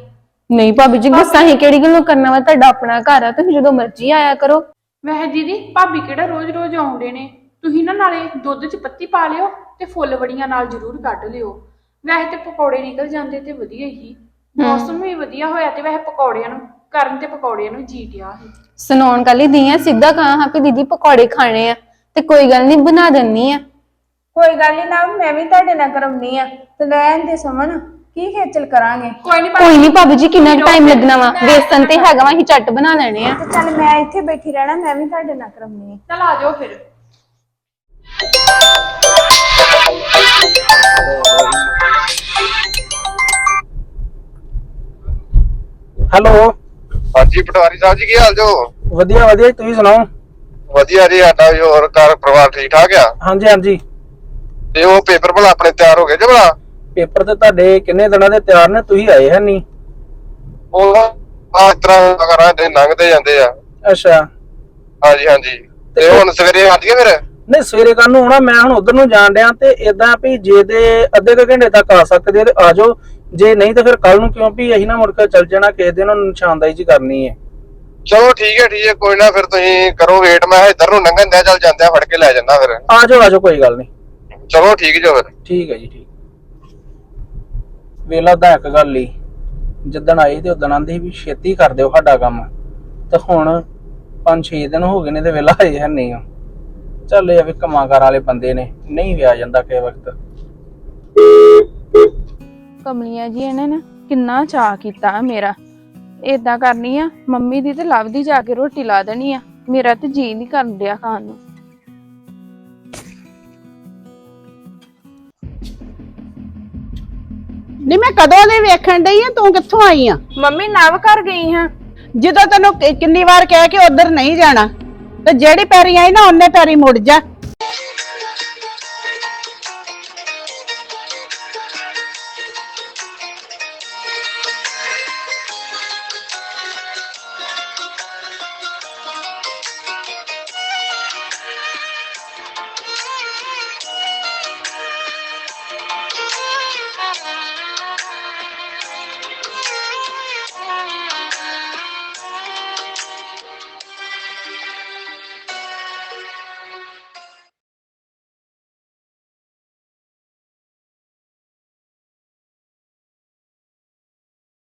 Speaker 1: ਨਹੀਂ ਭਾਬੀ ਜੀ ਗੁੱਸਾ ਹੀ ਕਿਹੜੀ ਗੱਲੋਂ ਕਰਨਾ ਵਾ? ਤੁਹਾਡਾ ਆਪਣਾ ਘਰ ਆ ਤੁਸੀਂ ਜਦੋਂ ਮਰਜ਼ੀ ਆਇਆ ਕਰੋ।
Speaker 5: ਵੈਸੇ ਦੀਦੀ ਭਾਬੀ ਕਿਹੜਾ ਰੋਜ਼-ਰੋਜ਼ ਆਉਂਦੇ ਨੇ? ਤੁਸੀਂ ਨਾ ਨਾਲੇ ਦੁੱਧ 'ਚ ਪੱਤੀ ਪਾ ਲਿਓ ਤੇ ਫੁੱਲ ਵੜੀਆਂ ਨਾਲ ਜ਼ਰੂਰ ਕੱਢ ਲਿਓ। ਵੈਸੇ ਤੇ ਪਕੌੜੇ ਨਿਕਲ ਜਾਂਦੇ ਤੇ ਵਧੀਆ ਹੀ। ਮੌਸਮ ਵੀ ਵਧੀਆ ਹੋਇਆ ਤੇ ਵੈਸੇ ਪਕੌੜਿਆਂ ਨੂੰ ਕਰਨ ਤੇ ਪਕੌੜਿਆਂ ਨੂੰ ਜੀ ਡਿਆ ਸੀ।
Speaker 1: ਸੁਣਾਉਣ ਕੱਲ ਹੀ ਦੀਆਂ ਸਿੱਧਾ ਕਹਾਂ ਹਾਂ ਵੀ ਦੀਦੀ ਪਕੌੜੇ ਖਾਣੇ ਆ ਤੇ ਕੋਈ ਗੱਲ ਨਹੀਂ ਬਣਾ ਦਿੰਨੀ ਆ।
Speaker 2: ਕੋਈ ਗੱਲ ਨਹੀਂ ਨਵ ਮੈਂ ਵੀ ਤੁਹਾਡੇ ਨਾਲ ਕਰਾਉਣੀ ਆ। ਤੇ ਰਹਿਣ ਦੇ ਸਮਣ ਕੀ ਖੇਚਲ ਕਰਾਂਗੇ?
Speaker 5: ਕੋਈ ਨਹੀਂ
Speaker 1: ਕੋਈ ਨਹੀਂ ਭਾਬੀ ਜੀ ਕਿੰਨਾ ਟਾਈਮ ਲੱਗਣਾ ਵਾ? ਵੇਸਣ ਤੇ ਹੈਗਾ ਵਾ ਅਸੀਂ ਝੱਟ ਬਣਾ ਲੈਣੇ ਆ।
Speaker 2: ਤੇ ਚੱਲ ਮੈਂ ਇੱਥੇ ਬੈਠੀ ਰਹਿਣਾ ਮੈਂ ਵੀ ਤੁਹਾਡੇ ਨਾਲ ਕਰਾਉਣੀ
Speaker 5: ਚਲ ਆ ਜਾਓ ਫਿਰ।
Speaker 6: ਹੈਲੋ
Speaker 7: ਹਾਂਜੀ ਪਟਵਾਰੀ ਸਾਹਿਬ ਜੀ ਕੀ ਹਾਲ ਜੋ
Speaker 6: ਵਧੀਆ ਵਧੀਆ ਤੁਸੀਂ ਸੁਣਾਓ?
Speaker 7: ਵਧੀਆ ਜੀ ਸਾਡਾ ਵੀ ਹੋਰ ਘਰ ਪਰਿਵਾਰ ਠੀਕ ਠਾਕ ਆ?
Speaker 6: ਹਾਂਜੀ ਹਾਂਜੀ।
Speaker 7: ਤੇ ਉਹ ਪੇਪਰ ਭਲਾ ਆਪਣੇ ਤਿਆਰ ਹੋ ਗਏ ਜੇ ਭਲਾ?
Speaker 6: ਪੇਪਰ ਤੇ ਤੁਹਾਡੇ ਕਿੰਨੇ ਦਿਨਾਂ ਦੇ ਤਿਆਰ ਨੇ? ਤੁਸੀਂ ਆਏ ਹੈ ਨਹੀਂ।
Speaker 7: ਉਹ ਆ ਤਰ੍ਹਾਂ ਕਰਾਂ ਦੇ ਲੰਘਦੇ ਜਾਂਦੇ ਆ।
Speaker 6: ਅੱਛਾ।
Speaker 7: ਹਾਂਜੀ ਹਾਂਜੀ। ਤੇ ਹੁਣ ਸਵੇਰੇ ਆਂਦੀਆਂ ਫਿਰ?
Speaker 6: ਨਹੀਂ ਸਵੇਰੇ ਕੱਲ ਨੂੰ ਆਉਣਾ ਮੈਂ ਹੁਣ ਉਧਰ ਨੂੰ ਜਾਣ ਡਿਆ ਤੇ ਇਦਾਂ ਵੀ ਜੇ ਦੇ ਅੱਧੇ ਕੁ ਘੰਟੇ ਤੱਕ ਆ ਸਕਦੇ ਆ ਤੇ ਆ ਜਾਓ। ਜੇ ਨਹੀਂ ਤਾਂ ਫਿਰ ਕੱਲ ਨੂੰ ਕਿਉਂ ਵੀ ਅਸੀਂ ਨਾ ਮੁੜ ਕੇ ਚੱਲ ਜਾਣਾ ਕਿਸੇ ਦਿਨ ਉਹਨੂੰ ਨਿਸ਼ਾਨਦਾਈ ਜੀ ਕਰਨੀ ਹੈ।
Speaker 7: ਚਲੋ ਠੀਕ ਹੈ ਠੀਕ ਹੈ ਕੋਈ ਨਾ ਫਿਰ ਤੁਸੀਂ ਕਰੋ ਵੇਟ ਮੈਂ ਇੱਧਰ ਨੂੰ ਲੰਘਣ ਦਿਆ ਚੱਲ ਜਾਂਦੇ ਆ ਫੜ ਕੇ ਲੈ ਜਾਂਦਾ ਫਿਰ।
Speaker 6: ਆ ਜਾਓ ਆ ਜਾਓ ਕੋਈ ਗੱਲ ਨਹੀਂ।
Speaker 7: ਚਲੋ ਠੀਕ ਜੋ ਫਿਰ।
Speaker 6: ਠੀਕ ਹੈ ਜੀ ਠੀਕ। ਵੇਲਾ ਤਾਂ ਇੱਕ ਗੱਲ ਹੀ, ਜਿੱਦਣ ਆਈ ਤੇ ਉਦਣ ਆਂਦੀ ਸੀ ਵੀ ਛੇਤੀ ਕਰ ਦਿਓ ਸਾਡਾ ਕੰਮ, ਤੇ ਹੁਣ 5-6 ਦਿਨ ਹੋ ਗਏ ਨੇ ਤੇ ਵੇਲਾ ਹਜੇ ਹੈ ਨਹੀਂ ਆ। ਚੱਲ ਇਹ ਆ ਵੀ ਕਮਾਕਾਰ ਵਾਲੇ ਬੰਦੇ ਨੇ, ਨਹੀਂ ਵਿਆ ਜਾਂਦਾ ਕਿਸੇ ਵਕਤ।
Speaker 5: ਕਮਲੀਆਂ ਜੀ, ਇਹਨੇ ਨਾ ਕਿੰਨਾ ਚਾਹ ਕੀਤਾ ਮੇਰਾ। ਏਦਾਂ ਕਰਨੀ ਆ, ਮੰਮੀ ਦੀ ਤੇ ਲਵ ਦੀ ਜਾ ਕੇ ਰੋਟੀ ਲਾ ਦੇਣੀ ਆ, ਮੇਰਾ ਤੇ ਜੀ ਨਹੀਂ ਕਰਨ ਡਿਆ ਖਾਣ ਨੂੰ।
Speaker 8: ਨਹੀਂ ਮੈਂ ਕਦੋਂ ਦੇ ਵੇਖਣ ਡਈ ਆ? ਤੂੰ ਕਿੱਥੋਂ ਆਈ ਆ?
Speaker 5: ਮੰਮੀ ਨਵ ਘਰ ਗਈ ਹਾਂ।
Speaker 8: ਜਦੋਂ ਤੈਨੂੰ ਕਿ- ਕਿੰਨੀ ਵਾਰ ਕਹਿ ਕੇ ਉਧਰ ਨਹੀਂ ਜਾਣਾ ਤੇ ਜਿਹੜੀ ਪੈਰੀ ਆਈ ਨਾ ਉਹਨੇ ਪੈਰੀ ਮੁੜ ਜਾ।